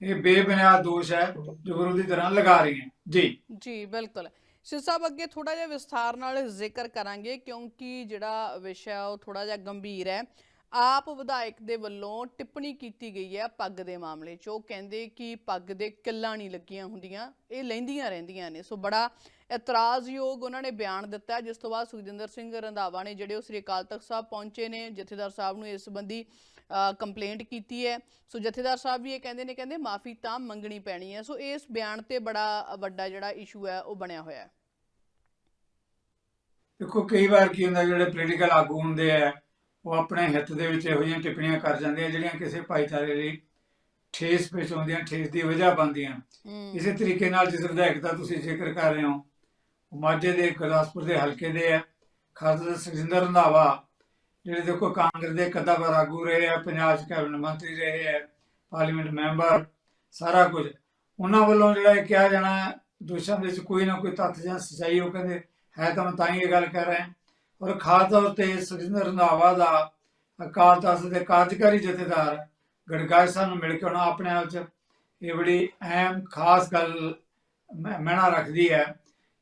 ਇਹ ਬੇਬੁਨਿਆਦ ਦੋਸ਼ ਹੈ, ਜੋ ਵਿਰੋਧੀ ਤਰ੍ਹਾਂ ਲਗਾ ਰਹੀ ਹੈ ਜੀ। ਜੀ, ਬਿਲਕੁਲ। ਸਿਰ ਸਾਹਿਬ, ਅੱਗੇ ਥੋੜਾ ਜਿਹਾ ਵਿਸਥਾਰ ਨਾਲ ਜ਼ਿਕਰ ਕਰਾਂਗੇ, ਕਿਉਂਕਿ ਜਿਹੜਾ ਵਿਸ਼ਾ ਉਹ ਥੋੜਾ ਜਿਹਾ ਗੰਭੀਰ ਹੈ। ਆਪ ਵਿਧਾਇਕ ਦੇ ਵੱਲੋਂ ਟਿੱਪਣੀ ਕੀਤੀ ਗਈ ਹੈ ਪੱਗ ਦੇ ਮਾਮਲੇ 'ਚ। ਉਹ ਕਹਿੰਦੇ ਕਿ ਪੱਗ ਦੇ ਕਿੱਲਾਂ ਨਹੀਂ ਲੱਗੀਆਂ ਹੁੰਦੀਆਂ, ਇਹ ਲੈਂਦੀਆਂ ਰਹਿੰਦੀਆਂ ਨੇ। ਸੋ ਬੜਾ ਇਤਰਾਜ਼ਯੋਗ ਉਹਨਾਂ ਨੇ ਬਿਆਨ ਦਿੱਤਾ ਜਿਸ ਤੋਂ ਬਾਅਦ ਸੁਖਜਿੰਦਰ ਸਿੰਘ ਰੰਧਾਵਾ ਨੇ ਜਿਹੜੇ ਉਹ ਸ੍ਰੀ ਅਕਾਲ ਤਖਤ ਸਾਹਿਬ ਪਹੁੰਚੇ ਨੇ ਜਥੇਦਾਰ ਸਾਹਿਬ ਨੂੰ ਇਸ ਸੰਬੰਧੀ ਕੰਪਲੇਂਟ ਕੀਤੀ ਹੈ। ਸੋ ਜਥੇਦਾਰ ਸਾਹਿਬ ਵੀ ਇਹ ਕਹਿੰਦੇ ਨੇ ਕਹਿੰਦੇ ਮਾਫੀ ਤਾਂ ਮੰਗਣੀ ਪੈਣੀ ਹੈ। ਸੋ ਇਸ ਬਿਆਨ ਤੇ ਬੜਾ ਵੱਡਾ ਜਿਹੜਾ ਇਸ਼ੂ ਹੈ ਉਹ ਬਣਿਆ ਹੋਇਆ ਹੈ। ਦੇਖੋ ਕਈ ਵਾਰ ਕੀ ਹੁੰਦਾ ਜਿਹੜੇ ਪੋਲੀਟੀਕਲ ਆਗੂ ਹੁੰਦੇ ਆ ਉਹ ਆਪਣੇ ਹਿੱਤ ਦੇ ਵਿੱਚ ਇਹੋ ਜਿਹੀਆਂ ਟਿੱਪਣੀਆਂ ਕਰ ਜਾਂਦੇ ਆ ਜਿਹੜੀਆਂ ਕਿਸੇ ਭਾਈਚਾਰੇ ਲਈ ਠੇਸ ਪਹੁੰਚਾਉਂਦੀਆਂ ਠੇਸ ਦੀ ਵਜ੍ਹਾ ਬਣਦੀਆਂ। ਇਸੇ ਤਰੀਕੇ ਨਾਲ ਜਿਸ ਵਿਧਾਇਕ ਦਾ ਤੁਸੀਂ ਜ਼ਿਕਰ ਕਰ ਰਹੇ ਹੋ ਮਾਝੇ ਦੇ, ਗੁਰਦਾਸਪੁਰ ਦੇ ਹਲਕੇ ਦੇ ਹੈ ਖਾਸ ਤੌਰ ਤੇ ਸੁਖਜਿੰਦਰ ਰੰਧਾਵਾ, ਜਿਹੜੇ ਦੇਖੋ ਕਾਂਗਰਸ ਦੇ ਕਦਾਵਰ ਆਗੂ ਰਹੇ ਆ, ਪੰਜਾਬ ਚ ਕੈਬਨਿਟ ਮੰਤਰੀ ਰਹੇ ਆ, ਪਾਰਲੀਮੈਂਟ ਮੈਂਬਰ, ਸਾਰਾ ਕੁਝ। ਉਹਨਾਂ ਵੱਲੋਂ ਜਿਹੜਾ ਇਹ ਕਿਹਾ ਜਾਣਾ, ਦੋਸ਼ਾਂ ਦੇ ਵਿੱਚ ਕੋਈ ਨਾ ਕੋਈ ਤੱਥ ਜਾਂ ਸੱਚਾਈ, ਉਹ ਕਹਿੰਦੇ ਹੈ ਤਾਂ ਮੈਂ ਤਾਂ ਹੀ ਇਹ ਗੱਲ ਕਰ ਰਿਹਾ। ਔਰ ਖਾਸ ਤੌਰ ਤੇ ਸੁਖਜਿੰਦਰ ਰੰਧਾਵਾ ਦਾ ਅਕਾਲ ਤਖਤ ਦੇ ਕਾਰਜਕਾਰੀ ਜਥੇਦਾਰ ਗੜਗਾਜ ਸਾਹਿਬ ਨੂੰ ਮਿਲ ਕੇ ਉਹਨਾਂ ਆਪਣੇ ਆਪ ਚ ਇਹ ਬੜੀ ਅਹਿਮ, ਖਾਸ ਗੱਲ ਮ- ਮਹਿਣਾ ਰੱਖਦੀ ਹੈ।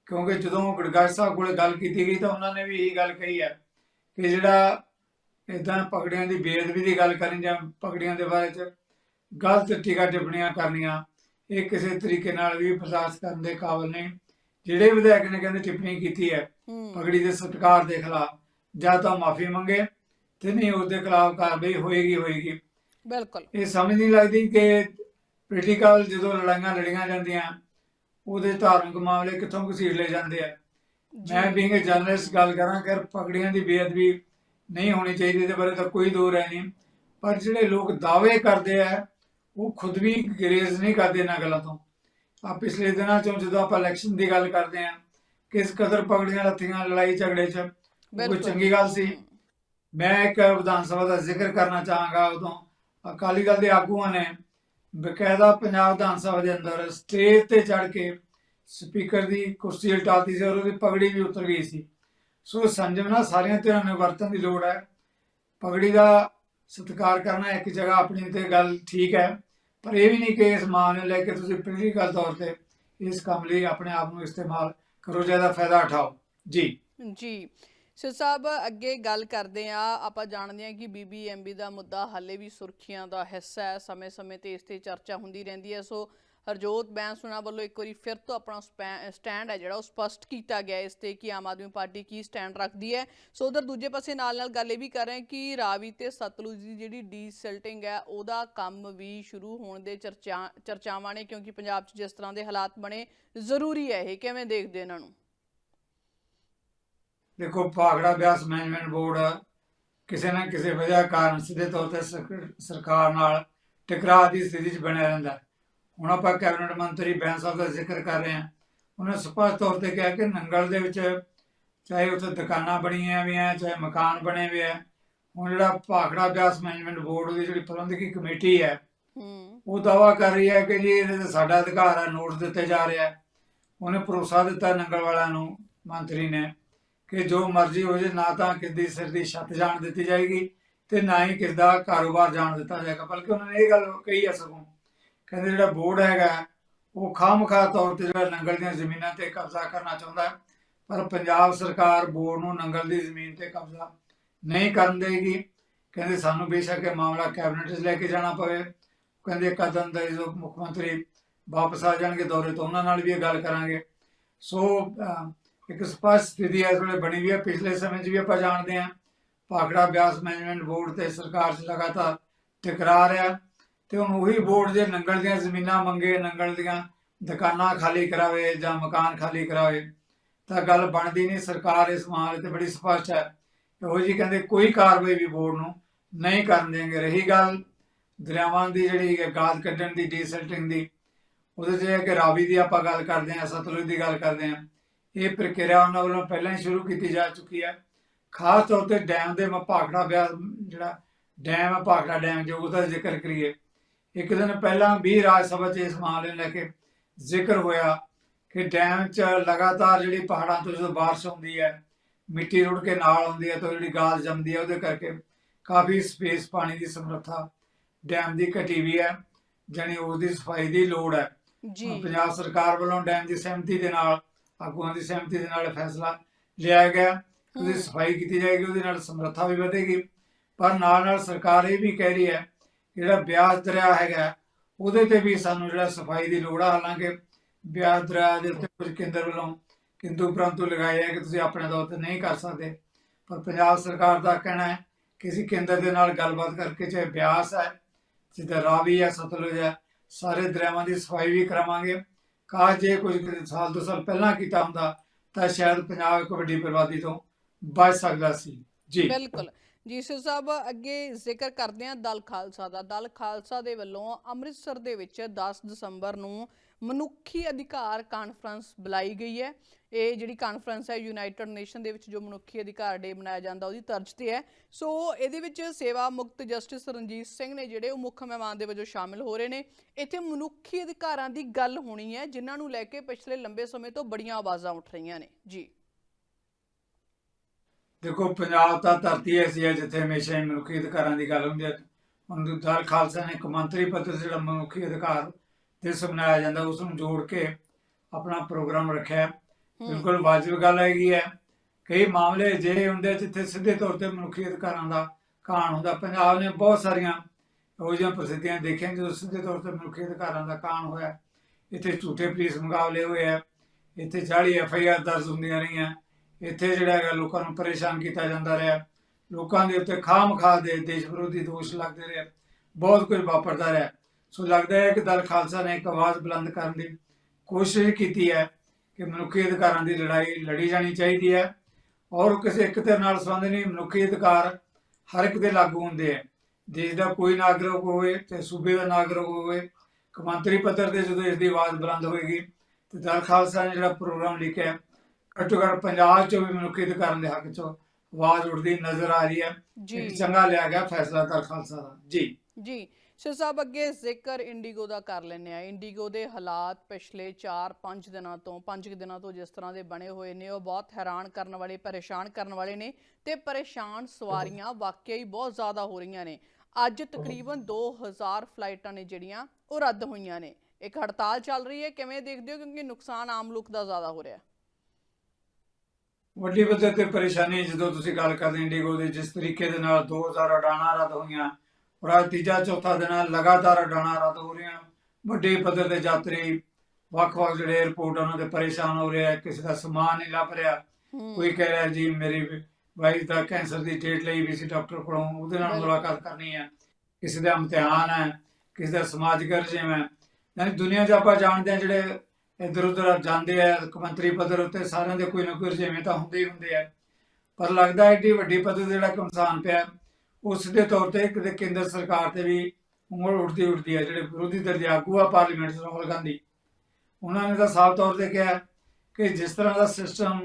ਕਿਉਂਕਿ ਜਦੋਂ ਗੜਗੜ ਸਾਹਿਬ ਕੋਲੇ ਗੱਲ ਕੀਤੀ ਗਈ ਤਾਂ ਉਹਨਾਂ ਨੇ ਵੀ ਇਹੀ ਗੱਲ ਕਹੀ ਹੈ ਕਿ ਜਿਹੜਾ ਇਦਾਂ ਪਗੜੀਆਂ ਦੀ ਬੇਅਦਬੀ ਦੀ ਗੱਲ ਕਰਨੀ ਜਾਂ ਪਗੜੀਆਂ ਦੇ ਬਾਰੇ ਚ ਗਲਤ ਟੀਕਾ ਟਿੱਪਣੀਆਂ ਕਰਨੀਆਂ ਇਹ ਕਿਸੇ ਤਰੀਕੇ ਨਾਲ ਵੀ ਬਰਦਾਸ਼ਤ ਕਰਨ ਦੇ ਕਾਬਿਲ ਨਹੀਂ। ਜਿਹੜੇ ਵਿਧਾਇਕ ਨੇ ਕਹਿੰਦੇ ਟਿੱਪਣੀ ਕੀਤੀ ਹੈ ਪਗੜੀ ਦੇ ਸਤਿਕਾਰ ਦੇ ਖਿਲਾਫ ਜਾਂ ਤਾਂ ਮਾਫੀ ਮੰਗੇ ਤੇ ਨਹੀਂ ਉਸ ਦੇ ਖਿਲਾਫ ਕਾਰਵਾਈ ਹੋਏਗੀ ਹੋਏਗੀ। ਬਿਲਕੁਲ। ਇਹ ਸਮਝ ਨਹੀਂ ਲੱਗਦੀ ਕਿ ਪੋਲੀਟੀਕਲ ਜਦੋਂ ਲੜਾਈਆਂ ਲੜੀਆਂ ਜਾਂਦੀਆਂ ਉਹਦੇ ਧਾਰਮਿਕ ਮਾਮਲੇ ਕਿੱਥੋਂ ਘਸੀੜ ਲਏ ਜਾਂਦੇ ਆ। ਮੈਂ ਬੀਇੰਗ ਅ ਜਰਨਲਿਸਟ ਗੱਲ ਕਰਾਂ ਕਿ ਪਗੜੀਆਂ ਦੀ ਬੇਅਦਬੀ ਨਹੀਂ ਹੋਣੀ ਚਾਹੀਦੀ ਇਹਦੇ ਬਾਰੇ ਤਾਂ ਕੋਈ ਦੋ ਰਾਏ ਨਹੀਂ। ਪਰ ਜਿਹੜੇ ਲੋਕ ਦਾਅਵੇ ਕਰਦੇ ਆ ਉਹ ਖੁਦ ਵੀ ਗਰੇਜ਼ ਨਹੀਂ ਕਰਦੇ ਇਹਨਾਂ ਗੱਲਾਂ ਤੋਂ। ਆ ਪਿਛਲੇ ਦਿਨਾਂ ਚੋਂ ਜਦੋਂ ਆਪਾਂ ਇਲੈਕਸ਼ਨ ਦੀ ਗੱਲ ਕਰਦੇ ਆ ਕਿਸ ਕਦਰ ਪਗੜੀਆਂ ਲੱਥੀਆਂ ਲੜਾਈ ਝਗੜੇ 'ਚ ਕੋਈ। ਚੰਗੀ ਗੱਲ ਸੀ। ਮੈਂ ਇੱਕ ਵਿਧਾਨ ਸਭਾ ਦਾ ਜ਼ਿਕਰ ਕਰਨਾ ਚਾਹਾਂਗਾ ਉਦੋਂ। ਅਕਾਲੀ ਦਲ ਦੇ ਆਗੂਆਂ ਨੇ ਬਕਾਇਦਾ ਪੰਜਾਬ ਵਿਧਾਨ ਸਭਾ ਦੇ ਅੰਦਰ ਸਟੇਜ ਤੇ ਚੜ ਕੇ ਸਪੀਕਰ ਦੀ ਕੁਰਸੀ ਉਲਟਾਤੀ ਸੀ ਔਰ ਉਹਦੀ ਪਗੜੀ ਵੀ ਉਤਰ ਗਈ ਸੀ। ਸੋ ਸੰਜਮ ਸਾਰੀਆਂ ਧਿਰਾਂ ਨੂੰ ਵਰਤਣ ਦੀ ਲੋੜ ਹੈ। ਪਗੜੀ ਦਾ ਸਤਿਕਾਰ ਕਰਨਾ ਇੱਕ ਜਗ੍ਹਾ ਆਪਣੀ ਤੇ ਗੱਲ ਠੀਕ ਹੈ, ਪਰ ਇਹ ਵੀ ਨਹੀਂ ਕਿ ਇਸ ਮਾਂ ਨੂੰ ਲੈ ਕੇ ਤੁਸੀਂ ਪੋਲੀਟੀਕਲ ਤੌਰ ਤੇ ਇਸ ਕੰਮ ਲਈ ਆਪਣੇ ਆਪ ਨੂੰ ਇਸਤੇਮਾਲ ਕਰੋ ਜ਼ਿਆਦਾ ਫਾਇਦਾ ਉਠਾਓ। ਜੀ। ਜੀ। ਸੋ ਸਾਹਿਬ, ਅੱਗੇ ਗੱਲ ਕਰਦੇ ਆ। ਆਪਾਂ ਜਾਣਦੇ ਆ ਕਿ ਬੀਬੀਐਮਬੀ ਦਾ ਮੁੱਦਾ ਹਾਲੇ ਵੀ ਸੁਰਖੀਆਂ ਦਾ ਹਿੱਸਾ ਹੈ। ਸਮੇਂ-ਸਮੇਂ ਤੇ ਇਸ ਤੇ ਚਰਚਾ ਹੁੰਦੀ ਰਹਿੰਦੀ ਹੈ। ਸੋ ਹਰਜੋਤ ਬੈਂਸ ਉਹਨਾਂ ਵੱਲੋਂ ਇੱਕ ਵਾਰੀ ਫਿਰ ਤੋਂ ਆਪਣਾ ਸਪੈ- ਸਟੈਂਡ ਹੈ ਜਿਹੜਾ, ਉਹ ਸਪਸ਼ਟ ਕੀਤਾ ਗਿਆ ਇਸ ਤੇ ਕਿ ਆਮ ਆਦਮੀ ਪਾਰਟੀ ਕੀ ਸਟੈਂਡ ਰੱਖਦੀ ਹੈ। ਸੋ ਉਧਰ ਦੂਜੇ ਪਾਸੇ ਨਾਲ-ਨਾਲ ਗੱਲ ਇਹ ਵੀ ਕਰ ਰਹੇ ਕਿ ਰਾਵੀ ਤੇ ਸਤਲੁਜ ਦੀ ਜਿਹੜੀ ਡੀਸਿਲਟਿੰਗ ਹੈ, ਉਹਦਾ ਕੰਮ ਵੀ ਸ਼ੁਰੂ ਹੋਣ ਦੇ ਚਰਚਾ, ਚਰਚਾਵਾਂ ਨੇ, ਕਿਉਂਕਿ ਪੰਜਾਬ 'ਚ ਜਿਸ ਤਰ੍ਹਾਂ ਦੇ ਹਾਲਾਤ ਬਣੇ, ਜ਼ਰੂਰੀ ਹੈ ਇਹ। ਕਿਵੇਂ ਦੇਖਦੇ ਇਹਨਾਂ ਨੂੰ? ਦੇਖੋ ਭਾਖੜਾ ਬਿਆਸ ਮੈਨੇਜਮੈਂਟ ਬੋਰਡ ਕਿਸੇ ਨਾ ਕਿਸੇ ਵਜ੍ਹਾ ਕਾਰਨ ਸਿੱਧੇ ਤੌਰ ਤੇ ਸਰਕ- ਸਰਕਾਰ ਨਾਲ ਟਕਰਾਅ ਦੀ ਸਥਿਤੀ 'ਚ ਬਣਿਆ ਰਹਿੰਦਾ। ਹੁਣ ਆਪਾਂ ਕੈਬਨਿਟ ਮੰਤਰੀ ਬੈਂਸ ਸਾਹਿਬ ਦਾ ਜ਼ਿਕਰ ਕਰ ਰਹੇ ਹਾਂ। ਉਹਨੇ ਸਪਸ਼ਟ ਤੌਰ ਤੇ ਕਿਹਾ ਕਿ ਨੰਗਲ ਦੇ ਵਿੱਚ ਚਾਹੇ ਉੱਥੇ ਦੁਕਾਨਾਂ ਬਣੀਆਂ ਵੀ ਆ ਚਾਹੇ ਮਕਾਨ ਬਣੇ ਹੋਏ ਆ ਹੁਣ ਜਿਹੜਾ ਭਾਖੜਾ ਬਿਆਸ ਮੈਨੇਜਮੈਂਟ ਬੋਰਡ ਦੀ ਜਿਹੜੀ ਪ੍ਰਬੰਧਕੀ ਕਮੇਟੀ ਹੈ ਉਹ ਦਾਵਾ ਕਰ ਰਹੀ ਹੈ ਕਿ ਜੀ ਇਹਦੇ ਤੇ ਸਾਡਾ ਅਧਿਕਾਰ ਹੈ ਨੋਟਿਸ ਦਿੱਤੇ ਜਾ ਰਿਹਾ ਉਹਨੇ ਭਰੋਸਾ ਦਿੱਤਾ ਨੰਗਲ ਵਾਲਿਆਂ ਨੂੰ ਮੰਤਰੀ ਨੇ। ਕਿ ਜੋ ਮਰਜ਼ੀ ਹੋ ਜੇ, ਨਾ ਤਾਂ ਕਿਸ ਦੀ ਸਿਰ ਦੀ ਛੱਤ ਜਾਣ ਦਿੱਤੀ ਜਾਏਗੀ ਤੇ ਨਾ ਹੀ ਕਿਸ ਦਾ ਕਾਰੋਬਾਰ ਜਾਣ ਦਿੱਤਾ ਜਾਏਗਾ। ਬਲਕਿ ਉਹਨਾਂ ਨੇ ਇਹ ਗੱਲ ਕਹੀ ਹੈ ਸਗੋਂ, ਕਹਿੰਦੇ ਜਿਹੜਾ ਬੋਰਡ ਹੈਗਾ, ਉਹ ਖਾਮਖਾ ਤੌਰ ਤੇ ਜਿਹੜਾ ਨੰਗਲ ਦੀਆਂ ਜ਼ਮੀਨਾਂ ਤੇ ਕਬਜ਼ਾ ਕਰਨਾ ਚਾਹੁੰਦਾ ਪਰ ਪੰਜਾਬ ਸਰਕਾਰ ਬੋਰਡ ਨੂੰ ਨੰਗਲ ਦੀ ਜ਼ਮੀਨ ਤੇ ਕਬਜ਼ਾ ਨਹੀਂ ਕਰਨ ਦੇਗੀ। ਕਹਿੰਦੇ ਸਾਨੂੰ ਬੇਸ਼ੱਕ ਇਹ ਮਾਮਲਾ ਕੈਬਨਿਟ 'ਚ ਲੈ ਕੇ ਜਾਣਾ ਪਵੇ। ਕਹਿੰਦੇ ਕਦਮ ਦਾ ਜੋ ਮੁੱਖ ਮੰਤਰੀ ਵਾਪਸ ਆ ਜਾਣਗੇ, ਦੌਰੇ ਤੋਂ ਉਹਨਾਂ ਨਾਲ ਵੀ ਇਹ ਗੱਲ ਕਰਾਂਗੇ। ਸੋ ਇੱਕ ਸਪਸ਼ਟ ਸਥਿਤੀ ਇਸ ਵੇਲੇ ਬਣੀ ਹੋਈ ਹੈ। ਪਿਛਲੇ ਸਮੇਂ 'ਚ ਵੀ ਆਪਾਂ ਜਾਣਦੇ ਹਾਂ, ਭਾਖੜਾ ਬਿਆਸ ਮੈਨੇਜਮੈਂਟ ਬੋਰਡ ਤੇ ਸਰਕਾਰ 'ਚ ਲਗਾਤਾਰ ਟਕਰਾ ਰਿਹਾ ਤੇ ਹੁਣ ਉਹੀ ਬੋਰਡ ਜੇ ਨੰਗਲ ਦੀਆਂ ਜ਼ਮੀਨਾਂ ਮੰਗੇ, ਨੰਗਲ ਦੀਆਂ ਦੁਕਾਨਾਂ ਖਾਲੀ ਕਰਾਵੇ ਜਾਂ ਮਕਾਨ ਖਾਲੀ ਕਰਾਵੇ, ਤਾਂ ਗੱਲ ਬਣਦੀ ਨਹੀਂ। ਸਰਕਾਰ ਇਸ ਮਾਮਲੇ ਤੇ ਬੜੀ ਸਪਸ਼ਟ ਹੈ। ਇਹੋ ਜੀ ਕਹਿੰਦੇ ਕੋਈ ਕਾਰਵਾਈ ਵੀ ਬੋਰਡ ਨੂੰ ਨਹੀਂ ਕਰਨ ਦੇਣਗੇ। ਰਹੀ ਗੱਲ ਦਰਿਆਵਾਂ ਦੀ ਜਿਹੜੀ ਹੈ ਗਾਦ ਕੱਢਣ ਦੀ ਡੀਸਲਟਿੰਗ ਦੀ, ਉਹਦੇ 'ਚ ਇਹ ਕਿ ਰਾਵੀ ਦੀ ਆਪਾਂ ਗੱਲ ਕਰਦੇ ਹਾਂ, ਸਤਲੁਜ ਦੀ ਗੱਲ ਕਰਦੇ ਹਾਂ। ਇਹ ਪ੍ਰਕਿਰਿਆ ਉਹਨਾਂ ਵੱਲੋਂ ਪਹਿਲਾਂ ਹੀ ਸ਼ੁਰੂ ਕੀਤੀ ਜਾ ਚੁੱਕੀ ਹੈ। ਖਾਸ ਤੌਰ ਤੇ ਡੈਮ ਦੇ ਮ- ਭਾਖੜਾ ਬਿਆਸ ਜਿਹੜਾ ਡੈਮ ਹੈ ਭਾਖੜਾ ਡੈਮ ਜੋ ਉਹਦਾ ਜ਼ਿਕਰ ਕਰੀਏ। ਇੱਕ ਦਿਨ ਪਹਿਲਾਂ ਵੀ ਰਾਜ ਸਭਾ 'ਚ ਇਸ ਮਾਮਲੇ ਨੂੰ ਲੈ ਕੇ ਜ਼ਿਕਰ ਹੋਇਆ ਕਿ ਡੈਮ 'ਚ ਲਗਾਤਾਰ ਜਿਹੜੀ ਪਹਾੜਾਂ ਤੋਂ ਜਦੋਂ ਬਾਰਿਸ਼ ਹੁੰਦੀ ਹੈ ਮਿੱਟੀ ਰੁੜ ਕੇ ਨਾਲ ਹੁੰਦੀ ਹੈ ਤਾਂ ਜਿਹੜੀ ਗਾਦ ਜੰਮਦੀ ਹੈ ਉਹਦੇ ਕਰਕੇ ਕਾਫੀ ਸਪੇਸ ਪਾਣੀ ਦੀ ਸਮਰੱਥਾ ਡੈਮ ਦੀ ਘਟੀ ਵੀ ਹੈ ਜਾਣੀ ਉਸ ਦੀ ਸਫ਼ਾਈ ਦੀ ਲੋੜ ਹੈ। ਜੀ। ਪੰਜਾਬ ਸਰਕਾਰ ਵੱਲੋਂ ਡੈਮ ਦੀ ਸਹਿਮਤੀ ਦੇ ਨਾਲ ਆਗੂਆਂ ਦੀ ਸਹਿਮਤੀ ਦੇ ਨਾਲ ਫੈਸਲਾ ਲਿਆ ਗਿਆ ਉਹਦੀ। ਸਫ਼ਾਈ ਕੀਤੀ ਜਾਏਗੀ ਉਹਦੇ ਨਾਲ ਸਮਰੱਥਾ ਵੀ ਵਧੇਗੀ। ਪਰ ਨਾਲ ਨਾਲ ਸਰਕਾਰ ਇਹ ਵੀ ਕਹਿ ਰਹੀ ਹੈ ਜਿਹੜਾ ਬਿਆਸ ਦਰਿਆ ਹੈਗਾ ਉਹਦੇ ਤੇ ਵੀ ਸਾਨੂੰ ਜਿਹੜਾ ਸਫ਼ਾਈ ਦੀ ਲੋੜ ਆ ਹਾਲਾਂਕਿ ਬਿਆਸ ਦਰਿਆ ਦੇ ਉੱਤੇ ਕੁਝ ਕੇਂਦਰ ਵੱਲੋਂ ਕਿੰਤੂ ਪ੍ਰੰਤੂ ਲਗਾਏ ਹੈ ਕਿ ਤੁਸੀਂ ਆਪਣੇ ਤੌਰ ਤੇ ਨਹੀਂ ਕਰ ਸਕਦੇ। ਪਰ ਪੰਜਾਬ ਸਰਕਾਰ ਦਾ ਕਹਿਣਾ ਹੈ ਕਿ ਅਸੀਂ ਕੇਂਦਰ ਦੇ ਨਾਲ ਗੱਲਬਾਤ ਕਰਕੇ ਚਾਹੇ ਬਿਆਸ ਹੈ ਜਿੱਦਾਂ ਰਾਵੀ ਹੈ ਸਤਲੁਜ ਹੈ ਸਾਰੇ ਦਰਿਆਵਾਂ ਦੀ ਸਫ਼ਾਈ ਵੀ ਕਰਾਵਾਂਗੇ। ਕਾਸ਼ ਜੇ ਕੁਝ ਸਾਲ ਦੋ ਸਾਲ ਪਹਿਲਾਂ ਕੀਤਾ ਹੁੰਦਾ, ਤਾਂ ਸ਼ਾਇਦ ਪੰਜਾਬ ਇੱਕ ਵੱਡੀ ਬਰਬਾਦੀ ਤੋਂ ਬਚ ਸਕਦਾ ਸੀ। ਜੀ। ਬਿਲਕੁਲ। ਜੀ, ਸਰ ਸਾਹਿਬ, ਅੱਗੇ ਜ਼ਿਕਰ ਕਰਦੇ ਹਾਂ ਦਲ ਖਾਲਸਾ ਦਾ। ਦਲ ਖਾਲਸਾ ਦੇ ਵੱਲੋਂ ਅੰਮ੍ਰਿਤਸਰ ਦੇ ਵਿੱਚ 10 ਦਸੰਬਰ ਨੂੰ ਮਨੁੱਖੀ ਅਧਿਕਾਰ ਕਾਨਫਰੰਸ ਬੁਲਾਈ ਗਈ ਹੈ। ਇਹ ਜਿਹੜੀ ਕਾਨਫਰੰਸ ਹੈ ਯੂਨਾਈਟਿਡ ਨੇਸ਼ਨ ਦੇ ਵਿੱਚ ਜੋ ਮਨੁੱਖੀ ਅਧਿਕਾਰ ਡੇ ਮਨਾਇਆ ਜਾਂਦਾ, ਉਹਦੀ ਤਰਜ਼ ਤੇ ਹੈ। ਸੋ ਇਹਦੇ ਵਿੱਚ ਸੇਵਾ ਮੁਕਤ ਜਸਟਿਸ ਰਣਜੀਤ ਸਿੰਘ ਨੇ ਜਿਹੜੇ ਉਹ ਮੁੱਖ ਮਹਿਮਾਨ ਦੇ ਵਜੋਂ ਸ਼ਾਮਿਲ ਹੋ ਰਹੇ ਨੇ। ਇੱਥੇ ਮਨੁੱਖੀ ਅਧਿਕਾਰਾਂ ਦੀ ਗੱਲ ਹੋਣੀ ਹੈ, ਜਿਨ੍ਹਾਂ ਨੂੰ ਲੈ ਕੇ ਪਿਛਲੇ ਲੰਬੇ ਸਮੇਂ ਤੋਂ ਬੜੀਆਂ ਆਵਾਜ਼ਾਂ ਉੱਠ ਰਹੀਆਂ ਨੇ। ਜੀ। ਦੇਖੋ, ਪੰਜਾਬ ਤਾਂ ਧਰਤੀ ਐਸੀ ਹੈ ਜਿੱਥੇ ਹਮੇਸ਼ਾ ਮਨੁੱਖੀ ਅਧਿਕਾਰਾਂ ਦੀ ਗੱਲ ਹੁੰਦੀ ਹੈ। ਹੁਣ ਦਲ ਖਾਲਸਾ ਨੇ ਇੱਕ ਮੰਤਰੀ ਪੱਧਰ ਜਿਹੜਾ ਮਨੁੱਖੀ ਅਧਿਕਾਰ ਦਿਵਸ ਮਨਾਇਆ ਜਾਂਦਾ ਉਸ ਨੂੰ ਜੋੜ ਕੇ ਆਪਣਾ ਪ੍ਰੋਗਰਾਮ ਰੱਖਿਆ। ਬਿਲਕੁਲ ਵਾਜਬ ਗੱਲ ਹੈਗੀ ਹੈ। ਕਈ ਮਾਮਲੇ ਜਿਹੜੇ ਹੁੰਦੇ ਜਿੱਥੇ ਸਿੱਧੇ ਤੌਰ ਤੇ ਮਨੁੱਖੀ ਅਧਿਕਾਰਾਂ ਦਾ ਕਾਣ ਹੁੰਦਾ। ਪੰਜਾਬ ਨੇ ਬਹੁਤ ਸਾਰੀਆਂ ਇਹੋ ਜਿਹੀਆਂ ਪ੍ਰਸਿੱਧੀਆਂ ਦੇਖੀਆਂ ਜਦੋਂ ਸਿੱਧੇ ਤੌਰ ਤੇ ਮਨੁੱਖੀ ਅਧਿਕਾਰਾਂ ਦਾ ਕਾਣ ਹੋਇਆ। ਇੱਥੇ ਝੂਠੇ ਪੁਲਿਸ ਮੁਕਾਬਲੇ ਹੋਏ ਆ। ਇੱਥੇ 40 ਐਫ ਆਈ ਆਰ ਦਰਜ ਹੁੰਦੀਆਂ ਰਹੀਆਂ। ਇੱਥੇ ਜਿਹੜਾ ਹੈਗਾ ਲੋਕਾਂ ਨੂੰ ਪਰੇਸ਼ਾਨ ਕੀਤਾ ਜਾਂਦਾ ਰਿਹਾ। ਲੋਕਾਂ ਦੇ ਉੱਤੇ ਖਾਮ ਖਾ ਦੇ ਦੇਸ਼ ਵਿਰੋਧੀ ਦੋਸ਼ ਲੱਗਦੇ ਰਹੇ। ਬਹੁਤ ਕੁਝ ਵਾਪਰਦਾ ਰਿਹਾ। ਸੋ ਲੱਗਦਾ ਹੈ ਕਿ ਦਲ ਖਾਲਸਾ ਨੇ ਇੱਕ ਆਵਾਜ਼ ਬੁਲੰਦ ਕਰਨ ਦੀ ਕੋਸ਼ਿਸ਼ ਕੀਤੀ ਹੈ ਕਿ ਮਨੁੱਖੀ ਅਧਿਕਾਰਾਂ ਦੀ ਲੜਾਈ ਲੜੀ ਜਾਣੀ ਚਾਹੀਦੀ ਹੈ ਔਰ ਕਿਸੇ ਇੱਕ ਧਿਰ ਨਾਲ ਸੰਬੰਧ ਨਹੀਂ ਮਨੁੱਖੀ ਅਧਿਕਾਰ ਹਰ ਇੱਕ ਦੇ ਲਾਗੂ ਹੁੰਦੇ ਹੈ। ਦੇਸ਼ ਦਾ ਕੋਈ ਨਾਗਰਿਕ ਹੋਵੇ ਤੇ ਸੂਬੇ ਦਾ ਨਾਗਰਿਕ ਹੋਵੇ ਕੌਮਾਂਤਰੀ ਪੱਧਰ ਤੇ ਜਦੋਂ ਇਸ ਦੀ ਆਵਾਜ਼ ਬੁਲੰਦ ਹੋਏਗੀ ਤੇ ਦਲ ਖਾਲਸਾ ਨੇ ਜਿਹੜਾ ਪ੍ਰੋਗਰਾਮ ਲਿਖਿਆ ਘੱਟੋ ਘੱਟ ਪੰਜਾਬ 'ਚ ਵੀ ਮਨੁੱਖੀ ਅਧਿਕਾਰਾਂ ਦੇ ਹੱਕ 'ਚ ਆਵਾਜ਼ ਉੱਠਦੀ ਨਜ਼ਰ ਆ ਰਹੀ ਹੈ। ਜੀ। ਚੰਗਾ ਲਿਆ ਗਿਆ ਫੈਸਲਾ ਦਲ ਖਾਲਸਾ ਦਾ। ਜੀ। ਜੀ। ਸੋ ਸਾਹਿਬ, ਅੱਗੇ ਜ਼ਿਕਰ ਇੰਡੀਗੋ ਦਾ ਕਰ ਲੈਂਦੇ ਆ ਇੰਡੀਗੋ ਦੇ ਹਾਲਾਤ ਪਿਛਲੇ 4-5 ਦਿਨਾਂ ਤੋਂ 5 ਦਿਨਾਂ ਤੋਂ ਜਿਸ ਤਰ੍ਹਾਂ ਦੇ ਬਣੇ ਹੋਏ ਨੇ, ਉਹ ਬਹੁਤ ਹੈਰਾਨ ਕਰਨ ਵਾਲੇ, ਪਰੇਸ਼ਾਨ ਕਰਨ ਵਾਲੇ ਨੇ ਤੇ ਪਰੇਸ਼ਾਨ ਸਵਾਰੀਆਂ ਵਾਕਿਆ ਹੀ ਬਹੁਤ ਜ਼ਿਆਦਾ ਹੋ ਰਹੀਆਂ ਨੇ। ਅੱਜ ਤਕਰੀਬਨ 2000 ਫਲਾਈਟਾਂ ਨੇ ਜਿਹੜੀਆਂ, ਉਹ ਰੱਦ ਹੋਈਆਂ ਨੇ। ਇੱਕ ਹੜਤਾਲ ਚੱਲ ਰਹੀ ਹੈ, ਕਿਵੇਂ ਦੇਖਦੇ ਹੋ? ਕਿਉਂਕਿ ਨੁਕਸਾਨ ਆਮ ਲੋਕ ਦਾ ਜ਼ਿਆਦਾ ਹੋ ਰਿਹਾ। ਵੱਡੀ ਪੱਧਰ ਤੇ ਪਰੇਸ਼ਾਨੀ, ਜਦੋਂ ਤੁਸੀਂ ਗੱਲ ਕਰਦੇ ਇੰਡੀਗੋ ਦੇ, ਜਿਸ ਤਰੀਕੇ ਦੇ ਨਾਲ 2000 ਉਡਾਣਾਂ ਰੱਦ ਹੋਈਆਂ ਔਰ ਅੱਜ ਤੀਜਾ ਚੌਥਾ ਦਿਨ ਹੈ, ਲਗਾਤਾਰ ਉਡਾਣਾਂ ਰੱਦ ਹੋ ਰਹੀਆਂ। ਵੱਡੇ ਪੱਧਰ ਤੇ ਯਾਤਰੀ ਵੱਖ-ਵੱਖ ਜਿਹੜੇ 에ਅਰਪੋਰਟ ਉਹਨਾਂ ਦੇ ਪਰੇਸ਼ਾਨ ਹੋ ਰਿਹਾ ਕਿਸੇ ਦਾ ਸਮਾਨ ਨਹੀਂ ਲੱਭ ਰਿਹਾ। ਕੋਈ ਕਹਿ ਰਿਹਾ ਜੀ ਮੇਰੀ ਵਾਈਫ ਦਾ ਕੈਂਸਰ ਦੀ ਡੇਟ ਲਈ ਵੀ ਸੀ ਡਾਕਟਰ ਕੋਲੋਂ ਉਹਦੇ ਨਾਲ। ਮੁਲਾਕਾਤ ਕਰਨੀ ਹੈ। ਕਿਸੇ ਦਾ ਇਮਤਿਹਾਨ ਹੈ ਕਿਸੇ ਦਾ ਸਮਾਜਿਕ ਰਜਿਮ ਹੈ। ਯਾਨੀ ਦੁਨੀਆ 'ਚ ਆਪਾਂ ਜਾਣਦੇ ਹਾਂ ਜਿਹੜੇ ਇੱਧਰ ਉੱਧਰ ਜਾਂਦੇ ਆ ਕਮੰਤਰੀ ਪੱਧਰ ਉੱਤੇ ਸਾਰਿਆਂ ਦੇ ਕੋਈ ਨਾ ਕੋਈ ਰਜਿਵੇਂ ਤਾਂ ਹੁੰਦੇ ਹੀ ਹੁੰਦੇ ਆ। ਪਰ ਲੱਗਦਾ ਹੈ ਕਿ ਵੱਡੀ ਪੱਧਰ ਜਿਹੜਾ ਕਮਸਾਨ ਪਿਆ ਉਹ ਸਿੱਧੇ ਤੌਰ ਤੇ ਕਿਤੇ ਕੇਂਦਰ ਸਰਕਾਰ ਤੇ ਵੀ ਉਂਗਲ ਉੱਠਦੀ ਉੱਠਦੀ ਹੈ, ਜਿਹੜੇ ਵਿਰੋਧੀ ਧਿਰ ਦੇ ਆਗੂ ਆ ਪਾਰਲੀਮੈਂਟ ਰਾਹੁਲ ਗਾਂਧੀ। ਉਹਨਾਂ ਨੇ ਤਾਂ ਸਾਫ਼ ਤੌਰ ਤੇ ਕਿਹਾ ਕਿ ਜਿਸ ਤਰ੍ਹਾਂ ਦਾ ਸਿਸਟਮ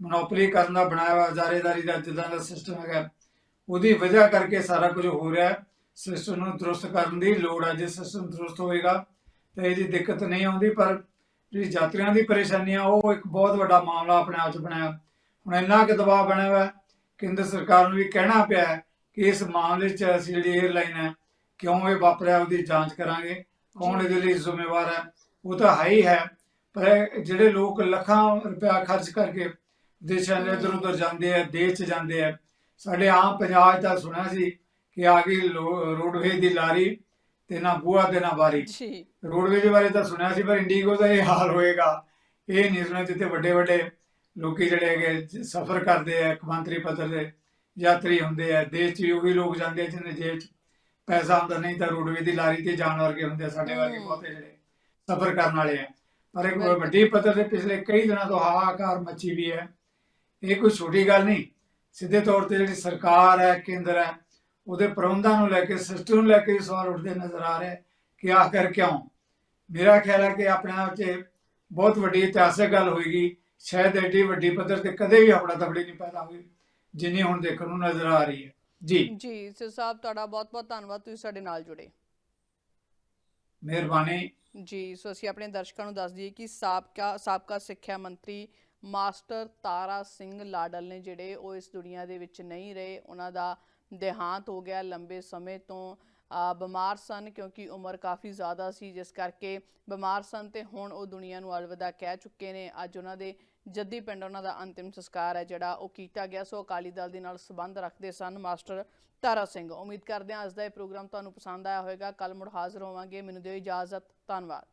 ਮੋਨੋਪੋਲੀ ਕਰਨ ਦਾ ਬਣਾਇਆ ਹੋਇਆ, ਜ਼ਾਰੇਦਾਰੀ ਦਾ ਜਿੱਦਾਂ ਦਾ ਸਿਸਟਮ ਹੈਗਾ, ਉਹਦੀ ਵਜ੍ਹਾ ਕਰਕੇ ਸਾਰਾ ਕੁਝ ਹੋ ਰਿਹਾ ਹੈ। ਸਿਸਟਮ ਨੂੰ ਦਰੁਸਤ ਕਰਨ ਦੀ ਲੋੜ ਹੈ ਜੇ ਸਿਸਟਮ ਦਰੁਸਤ ਹੋਏਗਾ ਤਾਂ ਇਹਦੀ ਦਿੱਕਤ ਨਹੀਂ ਆਉਂਦੀ, ਪਰ ਜਿਹੜੀ ਯਾਤਰੀਆਂ ਦੀ ਪਰੇਸ਼ਾਨੀਆਂ ਉਹ ਇੱਕ ਬਹੁਤ ਵੱਡਾ ਮਾਮਲਾ ਆਪਣੇ ਆਪ 'ਚ ਬਣਾਇਆ ਹੁਣ ਇੰਨਾ ਕੁ ਦਬਾਅ ਬਣਿਆ ਹੋਇਆ, ਕੇਂਦਰ ਸਰਕਾਰ ਨੂੰ ਵੀ ਕਹਿਣਾ ਪਿਆ ਕਿ ਇਸ ਮਾਮਲੇ 'ਚ ਅਸੀਂ ਜਿਹੜੀ 에ਅਰਲਾਈਨ ਹੈ ਕਿਉਂ ਇਹ ਵਾਪਰਿਆ ਉਹਦੀ ਜਾਂਚ ਕਰਾਂਗੇ। ਕੌਣ ਇਹਦੇ ਲਈ ਜ਼ਿੰਮੇਵਾਰ ਹੈ ਉਹ ਤਾਂ ਹੈ ਹੀ ਹੈ ਪਰ ਜਿਹੜੇ ਲੋਕ ਲੱਖਾਂ ਰੁਪਇਆ ਖਰਚ ਕਰਕੇ ਦੇਸ਼ਾਂ ਦੇ ਇੱਧਰ ਉੱਧਰ ਜਾਂਦੇ ਆ ਦੇਸ਼ 'ਚ ਜਾਂਦੇ ਆ ਸਾਡੇ ਆਮ ਪੰਜਾਬ ਤਾਂ ਸੁਣਿਆ ਸੀ ਕਿ ਆ ਗਈ ਰੋਡਵੇਜ਼ ਦੀ ਲਾਰੀ ਤੇ ਨਾ ਬੂਆ ਤੇ ਨਾ ਬਾਰੀ ਰੋਡਵੇਜ਼ ਬਾਰੇ ਤਾਂ ਸੁਣਿਆ ਸੀ ਪਰ ਇੰਡੀਗੋ ਦਾ ਇਹ ਹਾਲ ਹੋਏਗਾ ਇਹ ਨਹੀਂ ਸੁਣਿਆ ਜਿੱਥੇ ਵੱਡੇ ਵੱਡੇ ਲੋਕੀ ਜਿਹੜੇ ਹੈਗੇ ਸਫ਼ਰ ਕਰਦੇ ਆ ਕਮਾਂਤਰੀ ਪੱਧਰ ਦੇ ਯਾਤਰੀ ਹੁੰਦੇ ਆ ਦੇਸ਼ 'ਚ ਵੀ ਉਹੀ ਲੋਕ ਜਾਂਦੇ ਆ ਜਿਹਨੇ ਜੇਬ 'ਚ ਪੈਸਾ ਹੁੰਦਾ ਨਹੀਂ ਤਾਂ ਰੋਡਵੇਜ਼ ਦੀ ਲਾਰੀ ਤੇ ਜਾਣ ਵਰਗੇ ਹੁੰਦੇ ਆ ਸਾਡੇ ਵਰਗੇ। ਬਹੁਤੇ ਜਿਹੜੇ ਸਫ਼ਰ ਕਰਨ ਵਾਲੇ ਆ। ਪਰ ਇੱਕ ਬਿਲਕੁਲ। ਵੱਡੀ ਪੱਧਰ ਤੇ ਪਿਛਲੇ ਕਈ ਦਿਨਾਂ ਤੋਂ ਹਾਹਾਕਾਰ ਮੱਚੀ ਵੀ ਹੈ। ਇਹ ਕੋਈ ਛੋਟੀ ਗੱਲ ਨਹੀਂ ਸਿੱਧੇ ਤੌਰ ਤੇ ਜਿਹੜੀ ਸਰਕਾਰ ਹੈ ਕੇਂਦਰ ਹੈ ਉਹਦੇ ਪ੍ਰਬੰਧਾਂ ਨੂੰ ਲੈ ਕੇ ਸਿਸਟਮ ਨੂੰ ਲੈ ਕੇ ਵੀ ਸਵਾਲ ਉੱਠਦੇ ਨਜ਼ਰ ਆ ਰਹੇ ਕਿ ਆਖਰ ਕਿਉਂ? ਮੇਰਾ ਖਿਆਲ ਹੈ ਕਿ ਆਪਣੇ ਆਪ 'ਚ ਬਹੁਤ ਵੱਡੀ ਇਤਿਹਾਸਕ ਗੱਲ ਹੋਏਗੀ। ਸ਼ਾਇਦ ਐਡੀ ਵੱਡੀ ਪੱਧਰ ਤੇ ਕਦੇ ਵੀ ਆਪਣਾ ਤਬੜੀ ਨਹੀਂ ਪੈਦਾ ਹੋਈ ਜਿੰਨੀ ਹੁਣ ਦੇਖਣ ਨੂੰ ਨਜ਼ਰ ਆ ਰਹੀ ਹੈ। ਜੀ। ਜੀ ਸੋ ਸਾਹਿਬ ਤੁਹਾਡਾ ਬਹੁਤ ਬਹੁਤ ਧੰਨਵਾਦ ਤੁਸੀਂ ਸਾਡੇ ਨਾਲ ਜੁੜੇ। ਮਿਹਰਬਾਨੀ। ਜੀ ਸੋ ਅਸੀਂ ਆਪਣੇ ਦਰਸ਼ਕਾਂ ਨੂੰ ਦੱਸ ਦਈਏ ਕਿ ਸਾਬਕਾ ਸਾਬਕਾ ਸਿੱਖਿਆ ਮੰਤਰੀ ਮਾਸਟਰ ਤਾਰਾ ਸਿੰਘ ਲਾਡਲ ਨੇ ਜਿਹੜੇ ਉਹ ਇਸ ਦੁਨੀਆ ਦੇ ਵਿੱਚ ਨਹੀਂ ਰਹੇ ਉਹਨਾਂ ਦਾ ਦੇਹਾਂਤ ਹੋ ਗਿਆ ਲੰਬੇ ਸਮੇਂ ਤੋਂ। ਬਿਮਾਰ ਸਨ ਕਿਉਂਕਿ ਉਮਰ ਕਾਫੀ ਜ਼ਿਆਦਾ ਸੀ ਜਿਸ ਕਰਕੇ ਬਿਮਾਰ ਸਨ ਤੇ ਹੁਣ ਉਹ ਦੁਨੀਆ ਨੂੰ ਅਲਵਿਦਾ ਕਹਿ ਚੁੱਕੇ ਨੇ। ਅੱਜ ਉਹਨਾਂ ਦੇ ਜੱਦੀ ਪਿੰਡ ਉਹਨਾਂ ਦਾ ਅੰਤਿਮ ਸੰਸਕਾਰ ਹੈ, ਜਿਹੜਾ ਉਹ ਕੀਤਾ ਗਿਆ ਸੋ। ਅਕਾਲੀ ਦਲ ਦੇ ਨਾਲ ਸੰਬੰਧ ਰੱਖਦੇ ਸਨ ਮਾਸਟਰ ਤਾਰਾ ਸਿੰਘ। ਉਮੀਦ ਕਰਦੇ ਹਾਂ ਅੱਜ ਦਾ ਇਹ ਪ੍ਰੋਗਰਾਮ ਤੁਹਾਨੂੰ ਪਸੰਦ ਆਇਆ ਹੋਵੇਗਾ। ਕੱਲ ਮੁੜ ਹਾਜ਼ਰ ਹੋਵਾਂਗੇ। ਮੈਨੂੰ ਦਿਓ ਇਜਾਜ਼ਤ। ਧੰਨਵਾਦ।